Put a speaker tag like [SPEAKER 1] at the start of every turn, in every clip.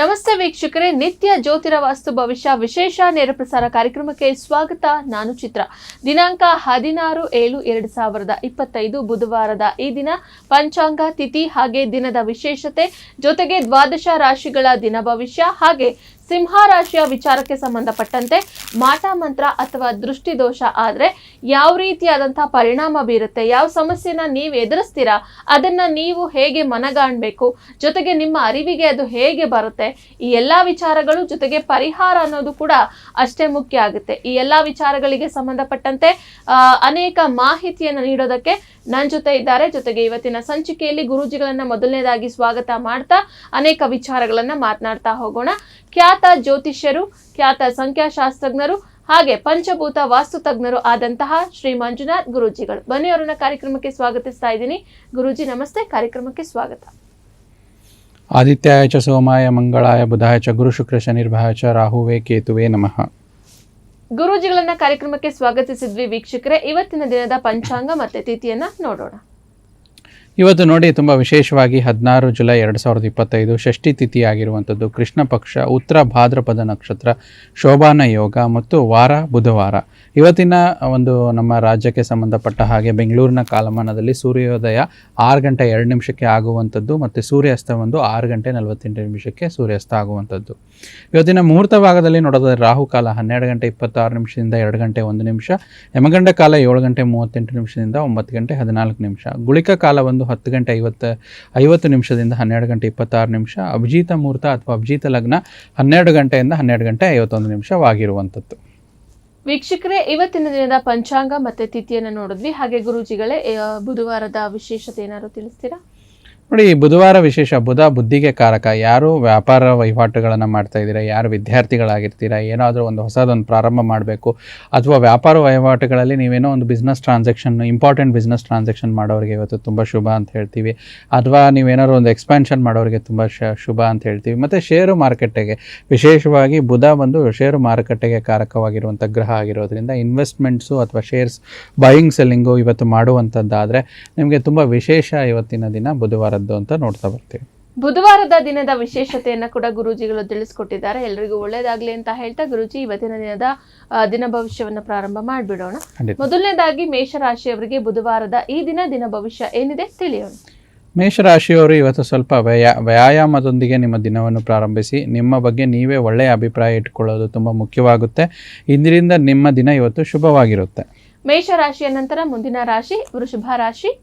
[SPEAKER 1] ನಮಸ್ತೆ ವೀಕ್ಷಕರೇ, ನಿತ್ಯ ಜ್ಯೋತಿರ ವಾಸ್ತು ಭವಿಷ್ಯ ವಿಶೇಷ ನೇರ ಪ್ರಸಾರ ಕಾರ್ಯಕ್ರಮಕ್ಕೆ ಸ್ವಾಗತ. ನಾನು ಚಿತ್ರ. ದಿನಾಂಕ ಹದಿನಾರು ಏಳು ಎರಡು ಸಾವಿರದ ಇಪ್ಪತ್ತೈದು, ಬುಧವಾರದ ಈ ದಿನ ಪಂಚಾಂಗ ತಿಥಿ ಹಾಗೆ ದಿನದ ವಿಶೇಷತೆ ಜೊತೆಗೆ ದ್ವಾದಶ ರಾಶಿಗಳ ದಿನ ಭವಿಷ್ಯ ಹಾಗೆ ಸಿಂಹ ರಾಶಿಯ ವಿಚಾರಕ್ಕೆ ಸಂಬಂಧಪಟ್ಟಂತೆ ಮಾಟ ಮಂತ್ರ ಅಥವಾ ದೃಷ್ಟಿದೋಷ ಆದರೆ ಯಾವ ರೀತಿಯಾದಂಥ ಪರಿಣಾಮ ಬೀರುತ್ತೆ, ಯಾವ ಸಮಸ್ಯೆನ ನೀವು ಎದುರಿಸ್ತೀರಾ, ಅದನ್ನ ನೀವು ಹೇಗೆ ಮನಗಾಣಬೇಕು, ಜೊತೆಗೆ ನಿಮ್ಮ ಅರಿವಿಗೆ ಅದು ಹೇಗೆ ಬರುತ್ತೆ, ಈ ಎಲ್ಲ ವಿಚಾರಗಳು ಜೊತೆಗೆ ಪರಿಹಾರ ಅನ್ನೋದು ಕೂಡ ಅಷ್ಟೇ ಮುಖ್ಯ ಆಗುತ್ತೆ. ಈ ಎಲ್ಲ ವಿಚಾರಗಳಿಗೆ ಸಂಬಂಧಪಟ್ಟಂತೆ ಅನೇಕ ಮಾಹಿತಿಯನ್ನು ನೀಡೋದಕ್ಕೆ ನನ್ನ ಜೊತೆ ಇದ್ದಾರೆ. ಜೊತೆಗೆ ಇವತ್ತಿನ ಸಂಚಿಕೆಯಲ್ಲಿ ಗುರೂಜಿಗಳನ್ನ ಮೊದಲನೇದಾಗಿ ಸ್ವಾಗತ ಮಾಡ್ತಾ ಅನೇಕ ವಿಚಾರಗಳನ್ನ ಮಾತನಾಡ್ತಾ ಹೋಗೋಣ. ಖ್ಯಾತ ಜ್ಯೋತಿಷ್ಯರು ಖ್ಯಾತ ಸಂಖ್ಯಾಶಾಸ್ತ್ರಜ್ಞರು ಹಾಗೆ ಪಂಚಭೂತ ವಾಸ್ತು ತಜ್ಞರು ಆದಂತಹ ಶ್ರೀ ಮಂಜುನಾಥ್ ಗುರೂಜಿಗಳು. ಬನ್ನಿ ಅವರನ್ನ ಕಾರ್ಯಕ್ರಮಕ್ಕೆ ಸ್ವಾಗತಿಸ್ತಾ ಇದ್ದೀನಿ. ಗುರೂಜಿ ನಮಸ್ತೆ. ಕಾರ್ಯಕ್ರಮಕ್ಕೆ ಸ್ವಾಗತ.
[SPEAKER 2] ಆದಿತ್ಯಾಯ ಚ ಸೋಮಾಯ ಮಂಗಳಾಯ ಬುಧಾಯ ಚ ಗುರು ಶುಕ್ರ ಶನಿರ್ಭಾಯ ಚ ರಾಹುವೆ ಕೇತುವೆ ನಮಃ.
[SPEAKER 1] ಗುರೂಜಿಗಳನ್ನ ಕಾರ್ಯಕ್ರಮಕ್ಕೆ ಸ್ವಾಗತಿಸಿದ್ವಿ ವೀಕ್ಷಕರೇ. ಇವತ್ತಿನ ದಿನದ ಪಂಚಾಂಗ ಮತ್ತೆ ತಿಥಿಯನ್ನ ನೋಡೋಣ.
[SPEAKER 2] ಇವತ್ತು ನೋಡಿ ತುಂಬ ವಿಶೇಷವಾಗಿ ಹದಿನಾರು ಜುಲೈ ಎರಡು ಸಾವಿರದ ಇಪ್ಪತ್ತೈದು ಷಷ್ಠಿ ತಿಥಿ ಆಗಿರುವಂಥದ್ದು ಕೃಷ್ಣ ಪಕ್ಷ, ಉತ್ತರ ಭಾದ್ರಪದ ನಕ್ಷತ್ರ, ಶೋಭಾನ ಯೋಗ ಮತ್ತು ವಾರ, ಬುಧವಾರ. ಇವತ್ತಿನ ಒಂದು ನಮ್ಮ ರಾಜ್ಯಕ್ಕೆ ಸಂಬಂಧಪಟ್ಟ ಹಾಗೆ ಬೆಂಗಳೂರಿನ ಕಾಲಮಾನದಲ್ಲಿ ಸೂರ್ಯೋದಯ ಆರು ಗಂಟೆ ಎರಡು ನಿಮಿಷಕ್ಕೆ ಆಗುವಂಥದ್ದು ಮತ್ತು ಸೂರ್ಯಾಸ್ತ ಒಂದು ಆರು ಗಂಟೆ ನಲವತ್ತೆಂಟು ನಿಮಿಷಕ್ಕೆ ಸೂರ್ಯಾಸ್ತ ಆಗುವಂಥದ್ದು. ಇವತ್ತಿನ ಮುಹೂರ್ತ ಭಾಗದಲ್ಲಿ ನೋಡೋದಾದ್ರೆ ರಾಹುಕಾಲ ಹನ್ನೆರಡು ಗಂಟೆ ಇಪ್ಪತ್ತಾರು ನಿಮಿಷದಿಂದ ಎರಡು ಗಂಟೆ ಒಂದು ನಿಮಿಷ, ಯಮಗಂಡ ಕಾಲ ಏಳು ಗಂಟೆ ಮೂವತ್ತೆಂಟು ನಿಮಿಷದಿಂದ ಒಂಬತ್ತು ಗಂಟೆ ಹದಿನಾಲ್ಕು ನಿಮಿಷ. ಗುಳಿಕ ಕಾಲ ಒಂದು ಹತ್ತು ಗಂಟೆ ಐವತ್ತು ಐವತ್ತು ನಿಮಿಷದಿಂದ ಹನ್ನೆರಡು ಗಂಟೆ ಇಪ್ಪತ್ತಾರು ನಿಮಿಷ, ಅಭಿಜಿತ ಮುಹೂರ್ತ ಅಥವಾ ಅಭಿಜಿತ ಲಗ್ನ ಹನ್ನೆರಡು ಗಂಟೆಯಿಂದ ಹನ್ನೆರಡು ಗಂಟೆ ಐವತ್ತೊಂದು ನಿಮಿಷವಾಗಿರುವಂಥದ್ದು.
[SPEAKER 1] ವೀಕ್ಷಕರೇ, ಇವತ್ತಿನ ದಿನದ ಪಂಚಾಂಗ ಮತ್ತೆ ತಿಥಿಯನ್ನು ನೋಡಿದ್ವಿ. ಹಾಗೆ ಗುರೂಜಿಗಳೇ ಬುಧವಾರದ ವಿಶೇಷತೆ ಏನಾದ್ರು ತಿಳಿಸ್ತೀರಾ?
[SPEAKER 2] ನೋಡಿ, ಈ ಬುಧವಾರ ವಿಶೇಷ ಬುಧ ಬುದ್ಧಿಗೆ ಕಾರಕ. ಯಾರು ವ್ಯಾಪಾರ ವಹಿವಾಟುಗಳನ್ನು ಮಾಡ್ತಾ ಇದ್ದೀರಾ? ಯಾರು ವಿದ್ಯಾರ್ಥಿಗಳಾಗಿರ್ತೀರಾ? ಏನಾದರೂ ಒಂದು ಹೊಸದೊಂದು ಪ್ರಾರಂಭ ಮಾಡಬೇಕು. ಅಥವಾ ವ್ಯಾಪಾರ ವಹಿವಾಟುಗಳಲ್ಲಿ ನೀವೇನೋ ಒಂದು business transaction important business transaction ಮಾಡೋರಿಗೆ ಇವತ್ತು ತುಂಬ ಶುಭ ಅಂತ ಹೇಳ್ತೀವಿ. ಅಥವಾ ನೀವೇನಾದ್ರು ಒಂದು ಎಕ್ಸ್ಪ್ಯಾನ್ಷನ್ ಮಾಡೋರಿಗೆ ತುಂಬ ಶುಭ ಅಂತ ಹೇಳ್ತೀವಿ. ಮತ್ತು ಷೇರು ಮಾರುಕಟ್ಟೆಗೆ. ವಿಶೇಷವಾಗಿ ಬುಧ ಬಂದು ಷೇರು ಮಾರುಕಟ್ಟೆಗೆ ಕಾರಕವಾಗಿರುವಂಥ ಗ್ರಹ ಆಗಿರೋದ್ರಿಂದ ಇನ್ವೆಸ್ಟ್ಮೆಂಟ್ಸು ಅಥವಾ ಶೇರ್ಸ್ ಬೈಯಿಂಗ್ ಸೆಲ್ಲಿಂಗು ಇವತ್ತು ಮಾಡುವಂಥದ್ದಾದರೆ ನಿಮಗೆ ತುಂಬ ವಿಶೇಷ ಇವತ್ತಿನ ದಿನ ಅಂತ ನೋಡ್ತಾ ಬರ್ತೀವಿ.
[SPEAKER 1] ಬುಧವಾರದ ದಿನದ ವಿಶೇಷತೆಯನ್ನ ಕೂಡ ಗುರೂಜಿಗಳು ತಿಳಿಸ್ಕೊಟ್ಟಿದ್ದಾರೆ. ಎಲ್ರಿಗೂ ಒಳ್ಳೇದಾಗ್ಲಿ ಅಂತ ಹೇಳ್ತಾ ಗುರುಜಿ ಇವತ್ತಿನ ದಿನದ ದಿನ ಭವಿಷ್ಯವನ್ನ ಪ್ರಾರಂಭ ಮಾಡ್ಬಿಡೋಣ. ಮೊದಲನೇದಾಗಿ ಮೇಷರಾಶಿಯವರಿಗೆ ಬುಧವಾರದ ಈ ದಿನ ದಿನ ಭವಿಷ್ಯ ಏನಿದೆ ತಿಳಿಯೋಣ.
[SPEAKER 2] ಮೇಷರಾಶಿಯವರು ಇವತ್ತು ಸ್ವಲ್ಪ ವ್ಯಯ ವ್ಯಾಯಾಮದೊಂದಿಗೆ ನಿಮ್ಮ ದಿನವನ್ನು ಪ್ರಾರಂಭಿಸಿ ನಿಮ್ಮ ಬಗ್ಗೆ ನೀವೇ ಒಳ್ಳೆಯ ಅಭಿಪ್ರಾಯ ಇಟ್ಕೊಳ್ಳೋದು ತುಂಬ ಮುಖ್ಯವಾಗುತ್ತೆ. ಇದರಿಂದ ನಿಮ್ಮ ದಿನ ಇವತ್ತು ಶುಭವಾಗಿರುತ್ತೆ.
[SPEAKER 1] ಮೇಷರಾಶಿಯ ನಂತರ ಮುಂದಿನ ರಾಶಿ ವೃಷಭ ರಾಶಿ.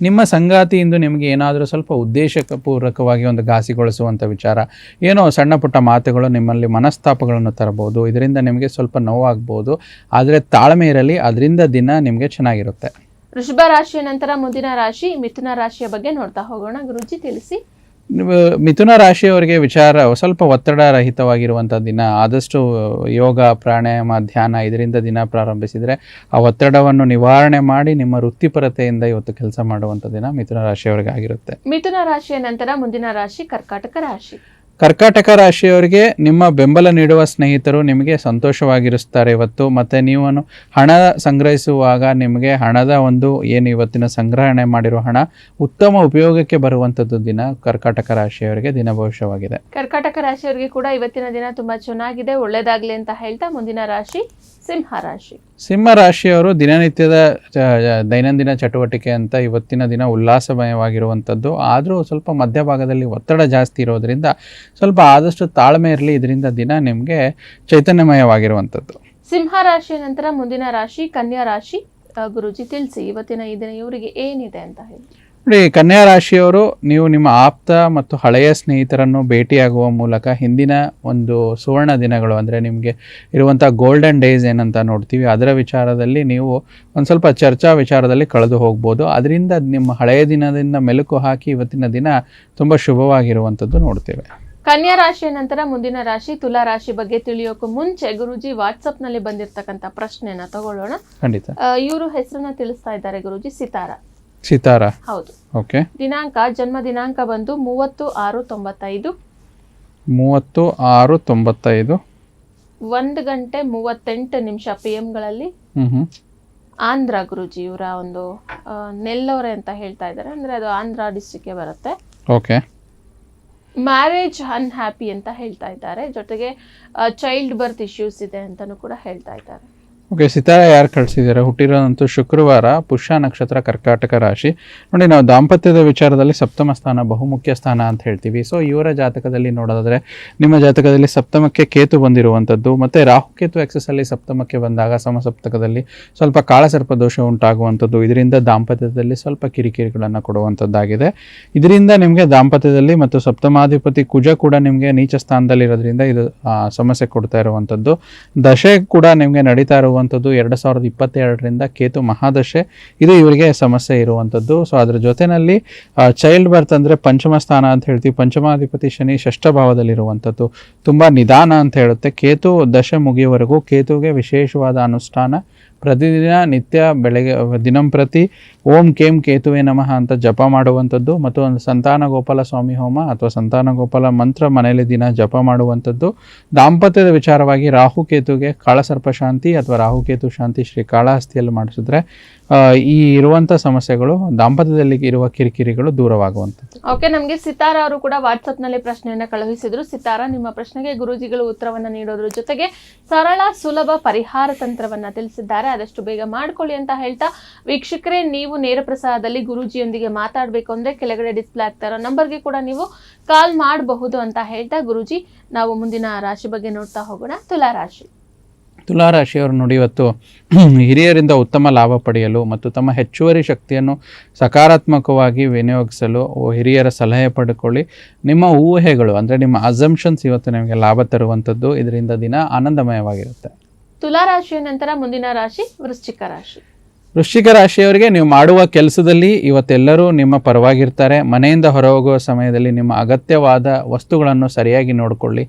[SPEAKER 2] ನಿಮ್ಮ ಸಂಗಾತಿಯಿಂದ ನಿಮಗೆ ಏನಾದರೂ ಸ್ವಲ್ಪ ಉದ್ದೇಶಪೂರ್ವಕವಾಗಿ ಒಂದು ಘಾಸಿಗೊಳಿಸುವಂಥ ವಿಚಾರ, ಏನೋ ಸಣ್ಣ ಪುಟ್ಟ ಮಾತುಗಳು ನಿಮ್ಮಲ್ಲಿ ಮನಸ್ತಾಪಗಳನ್ನು ತರಬಹುದು, ಇದರಿಂದ ನಿಮಗೆ ಸ್ವಲ್ಪ ನೋವಾಗ್ಬೋದು, ಆದರೆ ತಾಳ್ಮೆ ಇರಲಿ, ಅದರಿಂದ ದಿನ ನಿಮಗೆ ಚೆನ್ನಾಗಿರುತ್ತೆ.
[SPEAKER 1] ವೃಷಭ ರಾಶಿಯ ನಂತರ ಮುಂದಿನ ರಾಶಿ, ಮಿಥುನ ರಾಶಿಯ ಬಗ್ಗೆ ನೋಡ್ತಾ ಹೋಗೋಣ. ಗುರುಜಿ, ತಿಳಿಸಿ.
[SPEAKER 2] ಮಿಥುನ ರಾಶಿಯವರಿಗೆ ವಿಚಾರ, ಸ್ವಲ್ಪ ಒತ್ತಡ ರಹಿತವಾಗಿರುವಂಥ ದಿನ, ಆದಷ್ಟು ಯೋಗ, ಪ್ರಾಣಾಯಾಮ, ಧ್ಯಾನ ಇದರಿಂದ ದಿನ ಪ್ರಾರಂಭಿಸಿದರೆ ಆ ಒತ್ತಡವನ್ನು ನಿವಾರಣೆ ಮಾಡಿ ನಿಮ್ಮ ವೃತ್ತಿಪರತೆಯಿಂದ ಇವತ್ತು ಕೆಲಸ ಮಾಡುವಂಥ ದಿನ ಮಿಥುನ ರಾಶಿಯವರಿಗೆ ಆಗಿರುತ್ತೆ
[SPEAKER 1] ಮಿಥುನ ರಾಶಿಯ ನಂತರ ಮುಂದಿನ ರಾಶಿ ಕರ್ಕಾಟಕ ರಾಶಿ.
[SPEAKER 2] ಕರ್ಕಾಟಕ ರಾಶಿಯವರಿಗೆ ನಿಮ್ಮ ಬೆಂಬಲ ನೀಡುವ ಸ್ನೇಹಿತರು ನಿಮಗೆ ಸಂತೋಷವಾಗಿರುತ್ತಾರೆ ಇವತ್ತು. ಮತ್ತು ನೀವು ಹಣ ಸಂಗ್ರಹಿಸುವಾಗ ನಿಮಗೆ ಹಣದ ಒಂದು ಏನು ಇವತ್ತಿನ ಸಂಗ್ರಹಣೆ ಮಾಡಿರೋ ಹಣ ಉತ್ತಮ ಉಪಯೋಗಕ್ಕೆ ಬರುವಂಥದ್ದು ದಿನ ಕರ್ಕಾಟಕ ರಾಶಿಯವರಿಗೆ ದಿನ ಭವಿಷ್ಯವಾಗಿದೆ
[SPEAKER 1] ಕರ್ಕಾಟಕ ರಾಶಿಯವರಿಗೆ ಕೂಡ ಇವತ್ತಿನ ದಿನ ತುಂಬ ಚೆನ್ನಾಗಿದೆ. ಒಳ್ಳೆಯದಾಗಲಿ ಅಂತ ಹೇಳ್ತಾ ಮುಂದಿನ ರಾಶಿ ಸಿಂಹ ರಾಶಿ.
[SPEAKER 2] ಸಿಂಹ ರಾಶಿಯವರು ದಿನನಿತ್ಯದ ದೈನಂದಿನ ಚಟುವಟಿಕೆ ಅಂತ ಇವತ್ತಿನ ದಿನ ಉಲ್ಲಾಸಮಯವಾಗಿರುವಂಥದ್ದು. ಆದರೂ ಸ್ವಲ್ಪ ಮಧ್ಯಭಾಗದಲ್ಲಿ ಒತ್ತಡ ಜಾಸ್ತಿ ಇರೋದ್ರಿಂದ ಸ್ವಲ್ಪ ಆದಷ್ಟು ತಾಳ್ಮೆ ಇರಲಿ, ಇದರಿಂದ ದಿನ ನಿಮಗೆ ಚೈತನ್ಯಮಯವಾಗಿರುವಂಥದ್ದು.
[SPEAKER 1] ಸಿಂಹ ರಾಶಿಯ ನಂತರ ಮುಂದಿನ ರಾಶಿ, ಕನ್ಯಾ ರಾಶಿ. ಗುರೂಜಿ, ತಿಳಿಸಿ ಇವತ್ತಿನ ಈ ದಿನ ಇವರಿಗೆ ಏನಿದೆ ಅಂತ ಹೇಳಿ.
[SPEAKER 2] ನೋಡಿ ಕನ್ಯಾ ರಾಶಿಯವರು ನೀವು ನಿಮ್ಮ ಆಪ್ತ ಮತ್ತು ಹಳೆಯ ಸ್ನೇಹಿತರನ್ನು ಭೇಟಿಯಾಗುವ ಮೂಲಕ ಹಿಂದಿನ ಒಂದು ಸುವರ್ಣ ದಿನಗಳು ಅಂದರೆ ನಿಮಗೆ ಇರುವಂಥ ಗೋಲ್ಡನ್ ಡೇಸ್ ಏನಂತ ನೋಡ್ತೀವಿ ಅದರ ವಿಚಾರದಲ್ಲಿ ನೀವು ಒಂದು ಸ್ವಲ್ಪ ಚರ್ಚಾ ವಿಚಾರದಲ್ಲಿ ಕಳೆದು ಹೋಗ್ಬೋದು. ಅದರಿಂದ ನಿಮ್ಮ ಹಳೆಯ ದಿನದಿಂದ ಮೆಲುಕು ಹಾಕಿ ಇವತ್ತಿನ ದಿನ ತುಂಬ ಶುಭವಾಗಿರುವಂಥದ್ದು ನೋಡ್ತೇವೆ.
[SPEAKER 1] ಕನ್ಯಾ ರಾಶಿಯ ನಂತರ ಮುಂದಿನ ರಾಶಿ ತುಲಾ ರಾಶಿ ಬಗ್ಗೆ ತಿಳಿಯೋಕೆ ಮುಂಚೆ ಗುರುಜಿ ವಾಟ್ಸಪ್ನಲ್ಲಿ ಬಂದಿರತಕ್ಕಂತ ಪ್ರಶ್ನೆಯನ್ನ ತಗೊಳ್ಳೋಣ.
[SPEAKER 2] ಖಂಡಿತ.
[SPEAKER 1] ಇವರು ಹೆಸರನ್ನ ತಿಳಿಸ್ತಾ ಇದ್ದಾರೆ ಗುರುಜಿ ಸಿತಾರ.
[SPEAKER 2] ಸಿತಾರ?
[SPEAKER 1] ಹೌದು.
[SPEAKER 2] ಓಕೆ.
[SPEAKER 1] ದಿನಾಂಕ ಜನ್ಮ ದಿನಾಂಕ ಬಂದು ಮೂವತ್ತು ಆರು ತೊಂಬತ್ತೈದು.
[SPEAKER 2] ಮೂವತ್ತು ಆರು ತೊಂಬತ್ತೈದು.
[SPEAKER 1] ಒಂದು ಗಂಟೆ ಮೂವತ್ತೆಂಟು ನಿಮಿಷ ಪಿ ಗಳಲ್ಲಿ
[SPEAKER 2] ಹ್ಞೂ ಹ್ಞೂ
[SPEAKER 1] ಆಂಧ್ರ ಗುರುಜಿ ಇವರ ಒಂದು ಆ, ನೆಲ್ಲೂರೆ ಅಂತ ಹೇಳ್ತಾ ಇದ್ದಾರೆ. ಅಂದ್ರೆ ಅದು ಆಂಧ್ರ ಡಿಸ್ಟಿಕ್ಗೆ ಬರುತ್ತೆ.
[SPEAKER 2] ಓಕೆ.
[SPEAKER 1] ಮ್ಯಾರೇಜ್ ಅನ್ಹ್ಯಾಪಿ ಅಂತ ಹೇಳ್ತಾ ಇದ್ದಾರೆ. ಜೊತೆಗೆ ಚೈಲ್ಡ್ ಬರ್ತ್ ಇಶ್ಯೂಸ್ ಇದೆ ಅಂತಾನೂ ಕೂಡ ಹೇಳ್ತಾ ಇದ್ದಾರೆ.
[SPEAKER 2] ಓಕೆ ಸಿತಾರ ಯಾರು ಕಳಿಸಿದ್ದಾರೆ? ಹುಟ್ಟಿರೋದಂತೂ ಶುಕ್ರವಾರ ಪುಷ್ಯ ನಕ್ಷತ್ರ ಕರ್ಕಾಟಕ ರಾಶಿ. ನೋಡಿ, ನಾವು ದಾಂಪತ್ಯದ ವಿಚಾರದಲ್ಲಿ ಸಪ್ತಮ ಸ್ಥಾನ ಬಹುಮುಖ್ಯ ಸ್ಥಾನ ಅಂತ ಹೇಳ್ತೀವಿ. ಸೊ ಇವರ ಜಾತಕದಲ್ಲಿ ನೋಡೋದಾದರೆ, ನಿಮ್ಮ ಜಾತಕದಲ್ಲಿ ಸಪ್ತಮಕ್ಕೆ ಕೇತು ಬಂದಿರುವಂಥದ್ದು, ಮತ್ತು ರಾಹುಕೇತು ಎಕ್ಸಸ್ಸಲ್ಲಿ ಸಪ್ತಮಕ್ಕೆ ಬಂದಾಗ ಸಮಸಪ್ತಕದಲ್ಲಿ ಸ್ವಲ್ಪ ಕಾಳಸರ್ಪ ದೋಷ ಉಂಟಾಗುವಂಥದ್ದು. ಇದರಿಂದ ದಾಂಪತ್ಯದಲ್ಲಿ ಸ್ವಲ್ಪ ಕಿರಿಕಿರಿಗಳನ್ನು ಕೊಡುವಂಥದ್ದಾಗಿದೆ. ಇದರಿಂದ ನಿಮಗೆ ದಾಂಪತ್ಯದಲ್ಲಿ ಮತ್ತು ಸಪ್ತಮಾಧಿಪತಿ ಕುಜ ಕೂಡ ನಿಮಗೆ ನೀಚ ಸ್ಥಾನದಲ್ಲಿರೋದ್ರಿಂದ ಇದು ಸಮಸ್ಯೆ ಕೊಡ್ತಾ ಇರುವಂಥದ್ದು. ದಶೆ ಕೂಡ ನಿಮಗೆ ನಡೀತಾ ಇರುವಂಥದ್ದು ಎರಡು ಸಾವಿರದ ಇಪ್ಪತ್ತೆರಡರಿಂದ ಕೇತು ಮಹಾದಶೆ. ಇದು ಇವರಿಗೆ ಸಮಸ್ಯೆ ಇರುವಂಥದ್ದು. ಸೊ ಅದರ ಜೊತೆಯಲ್ಲಿ ಚೈಲ್ಡ್ ಬರ್ತ್ ಅಂದರೆ ಪಂಚಮ ಸ್ಥಾನ ಅಂತ ಹೇಳ್ತೀವಿ. ಪಂಚಮಾಧಿಪತಿ ಶನಿ ಷಷ್ಠ ಭಾವದಲ್ಲಿರುವಂಥದ್ದು. ತುಂಬ ನಿಧಾನ ಅಂತ ಹೇಳುತ್ತೆ. ಕೇತು ದಶೆ ಮುಗಿಯುವವರೆಗೂ ಕೇತುಗೆ ವಿಶೇಷವಾದ ಅನುಷ್ಠಾನ ಪ್ರತಿದಿನ ನಿತ್ಯ ಬೆಳಗ್ಗೆ ದಿನಂಪ್ರತಿ ಓಂ ಕೇಂ ಕೇತುವೆ ನಮಃ ಅಂತ ಜಪ ಮಾಡುವಂಥದ್ದು ಮತ್ತು ಒಂದು ಸಂತಾನ ಗೋಪಾಲ ಸ್ವಾಮಿ ಹೋಮ ಅಥವಾ ಸಂತಾನ ಗೋಪಾಲ ಮಂತ್ರ ಮನೆಯಲ್ಲಿ ದಿನ ಜಪ ಮಾಡುವಂಥದ್ದು. ದಾಂಪತ್ಯದ ವಿಚಾರವಾಗಿ ರಾಹು ಕೇತುಗೆ ಕಾಳಸರ್ಪ ಶಾಂತಿ ಅಥವಾ ರಾಹು ಕೇತು ಶಾಂತಿ ಶ್ರೀ ಕಾಳಹಸ್ತಿಯಲ್ಲಿ ಮಾಡಿಸಿದ್ರೆ ಈ ಇರುವಂತ ಸಮಸ್ಯೆಗಳು ದಾಂಪತ್ಯದಲ್ಲಿ ಇರುವ ಕಿರಿಕಿರಿಗಳು ದೂರವಾಗುವಂಥದ್ದು.
[SPEAKER 1] ಓಕೆ ನಮಗೆ ಸಿತಾರ ಅವರು ಕೂಡ ವಾಟ್ಸಪ್ನಲ್ಲಿ ಪ್ರಶ್ನೆಯನ್ನ ಕಳುಹಿಸಿದ್ರು. ಸಿತಾರ, ನಿಮ್ಮ ಪ್ರಶ್ನೆಗೆ ಗುರೂಜಿಗಳು ಉತ್ತರವನ್ನ ನೀಡೋದ್ರ ಜೊತೆಗೆ ಸರಳ, ಸುಲಭ ಪರಿಹಾರ ತಂತ್ರವನ್ನ ತಿಳಿಸಿದ್ದಾರೆ. ಆದಷ್ಟು ಬೇಗ ಮಾಡ್ಕೊಳ್ಳಿ ಅಂತ ಹೇಳ್ತಾ ವೀಕ್ಷಕರೇ, ನೀವು ನೇರ ಪ್ರಸಾರದಲ್ಲಿ ಗುರೂಜಿಯೊಂದಿಗೆ ಮಾತಾಡಬೇಕು ಅಂದ್ರೆ ಕೆಳಗಡೆ ಡಿಸ್ಪ್ಲೇ ಆಗ್ತಾ ಇರೋ ನಂಬರ್ಗೆ ಕೂಡ ನೀವು ಕಾಲ್ ಮಾಡಬಹುದು ಅಂತ ಹೇಳ್ತಾ ಗುರೂಜಿ, ನಾವು ಮುಂದಿನ ರಾಶಿ ಬಗ್ಗೆ ನೋಡ್ತಾ ಹೋಗೋಣ. ತುಲಾ ರಾಶಿ
[SPEAKER 2] ತುಲಾರಾಶಿಯವರು ನೋಡಿ ಇವತ್ತು ಹಿರಿಯರಿಂದ ಉತ್ತಮ ಲಾಭ ಪಡೆಯಲು ಮತ್ತು ತಮ್ಮ ಹೆಚ್ಚುವರಿ ಶಕ್ತಿಯನ್ನು ಸಕಾರಾತ್ಮಕವಾಗಿ ವಿನಿಯೋಗಿಸಲು ಹಿರಿಯರ ಸಲಹೆ ಪಡ್ಕೊಳ್ಳಿ. ನಿಮ್ಮ ಊಹೆಗಳು ಅಂದರೆ ನಿಮ್ಮ ಅಸಂಪ್ಷನ್ಸ್ ಇವತ್ತು ನಿಮಗೆ ಲಾಭ ತರುವಂಥದ್ದು ಇದರಿಂದ ದಿನ ಆನಂದಮಯವಾಗಿರುತ್ತೆ.
[SPEAKER 1] ತುಲಾ ರಾಶಿಯ ನಂತರ ಮುಂದಿನ ರಾಶಿ ವೃಶ್ಚಿಕ ರಾಶಿ.
[SPEAKER 2] ವೃಶ್ಚಿಕ ರಾಶಿಯವರಿಗೆ ನೀವು ಮಾಡುವ ಕೆಲಸದಲ್ಲಿ ಇವತ್ತೆಲ್ಲರೂ ನಿಮ್ಮ ಪರವಾಗಿರ್ತಾರೆ. ಮನೆಯಿಂದ ಹೊರಹೋಗುವ ಸಮಯದಲ್ಲಿ ನಿಮ್ಮ ಅಗತ್ಯವಾದ ವಸ್ತುಗಳನ್ನು ಸರಿಯಾಗಿ ನೋಡಿಕೊಳ್ಳಿ.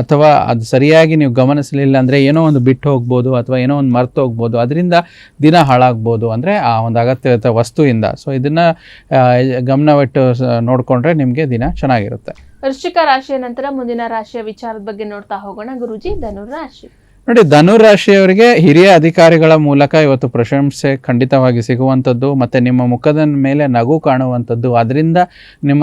[SPEAKER 2] ಅಥವಾ ಅದು ಸರಿಯಾಗಿ ನೀವು ಗಮನಿಸಲಿಲ್ಲ ಅಂದರೆ ಏನೋ ಒಂದು ಬಿಟ್ಟು ಹೋಗ್ಬೋದು ಅಥವಾ ಏನೋ ಒಂದು ಮರ್ತು ಹೋಗ್ಬೋದು. ಅದರಿಂದ ದಿನ ಹಾಳಾಗ್ಬೋದು ಅಂದರೆ ಆ ಒಂದು ಅಗತ್ಯದ ವಸ್ತುವಿಂದ ಸೊ ಇದನ್ನು ಗಮನವಿಟ್ಟು ನೋಡಿಕೊಂಡ್ರೆ ನಿಮಗೆ ದಿನ ಚೆನ್ನಾಗಿರುತ್ತೆ.
[SPEAKER 1] ವೃಶ್ಚಿಕ ರಾಶಿಯ ನಂತರ ಮುಂದಿನ ರಾಶಿಯ ವಿಚಾರದ ಬಗ್ಗೆ ನೋಡ್ತಾ ಹೋಗೋಣ. ಗುರುಜಿ, ಧನುರ್ ರಾಶಿ.
[SPEAKER 2] ನೋಡಿ ಧನುರಾಶಿಯವರಿಗೆ ಹಿರಿಯ ಅಧಿಕಾರಿಗಳ ಮೂಲಕ ಇವತ್ತು ಪ್ರಶಂಸೆ ಖಂಡಿತವಾಗಿ ಸಿಗುವಂಥದ್ದು, ಮತ್ತು ನಿಮ್ಮ ಮುಖದ ಮೇಲೆ ನಗು ಕಾಣುವಂಥದ್ದು ಅದರಿಂದ ನಿಮ್ಮ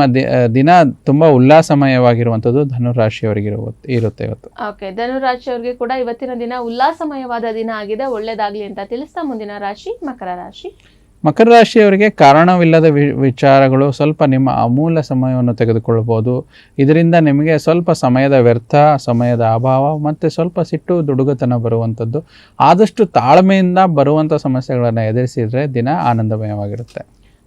[SPEAKER 2] ದಿನ ತುಂಬ ಉಲ್ಲಾಸಮಯವಾಗಿರುವಂಥದ್ದು ಧನುರಾಶಿಯವರಿಗೆ ಇರುತ್ತೆ ಇವತ್ತು.
[SPEAKER 1] ಓಕೆ ಧನುರಾಶಿಯವರಿಗೆ ಕೂಡ ಇವತ್ತಿನ ದಿನ ಉಲ್ಲಾಸಮಯವಾದ ದಿನ ಆಗಿದೆ. ಒಳ್ಳೇದಾಗಲಿ ಅಂತ ತಿಳಿಸ್ತಾ ಮುಂದಿನ ರಾಶಿ, ಮಕರ ರಾಶಿ.
[SPEAKER 2] ಮಕರ ರಾಶಿಯವರಿಗೆ ಕಾರಣವಿಲ್ಲದ ವಿ, ವಿಚಾರಗಳು ಸ್ವಲ್ಪ ನಿಮ್ಮ ಅಮೂಲ್ಯ ಸಮಯವನ್ನು ತೆಗೆದುಕೊಳ್ಳಬಹುದು. ಇದರಿಂದ ನಿಮಗೆ ಸ್ವಲ್ಪ ಸಮಯದ ವ್ಯರ್ಥ, ಸಮಯದ ಅಭಾವ ಮತ್ತು ಸ್ವಲ್ಪ ಸಿಟ್ಟು ದುಡುಗತನ ಬರುವಂಥದ್ದು. ಆದಷ್ಟು ತಾಳ್ಮೆಯಿಂದ ಬರುವಂಥ ಸಮಸ್ಯೆಗಳನ್ನು ಎದುರಿಸಿದರೆ ದಿನ ಆನಂದಮಯವಾಗಿರುತ್ತೆ.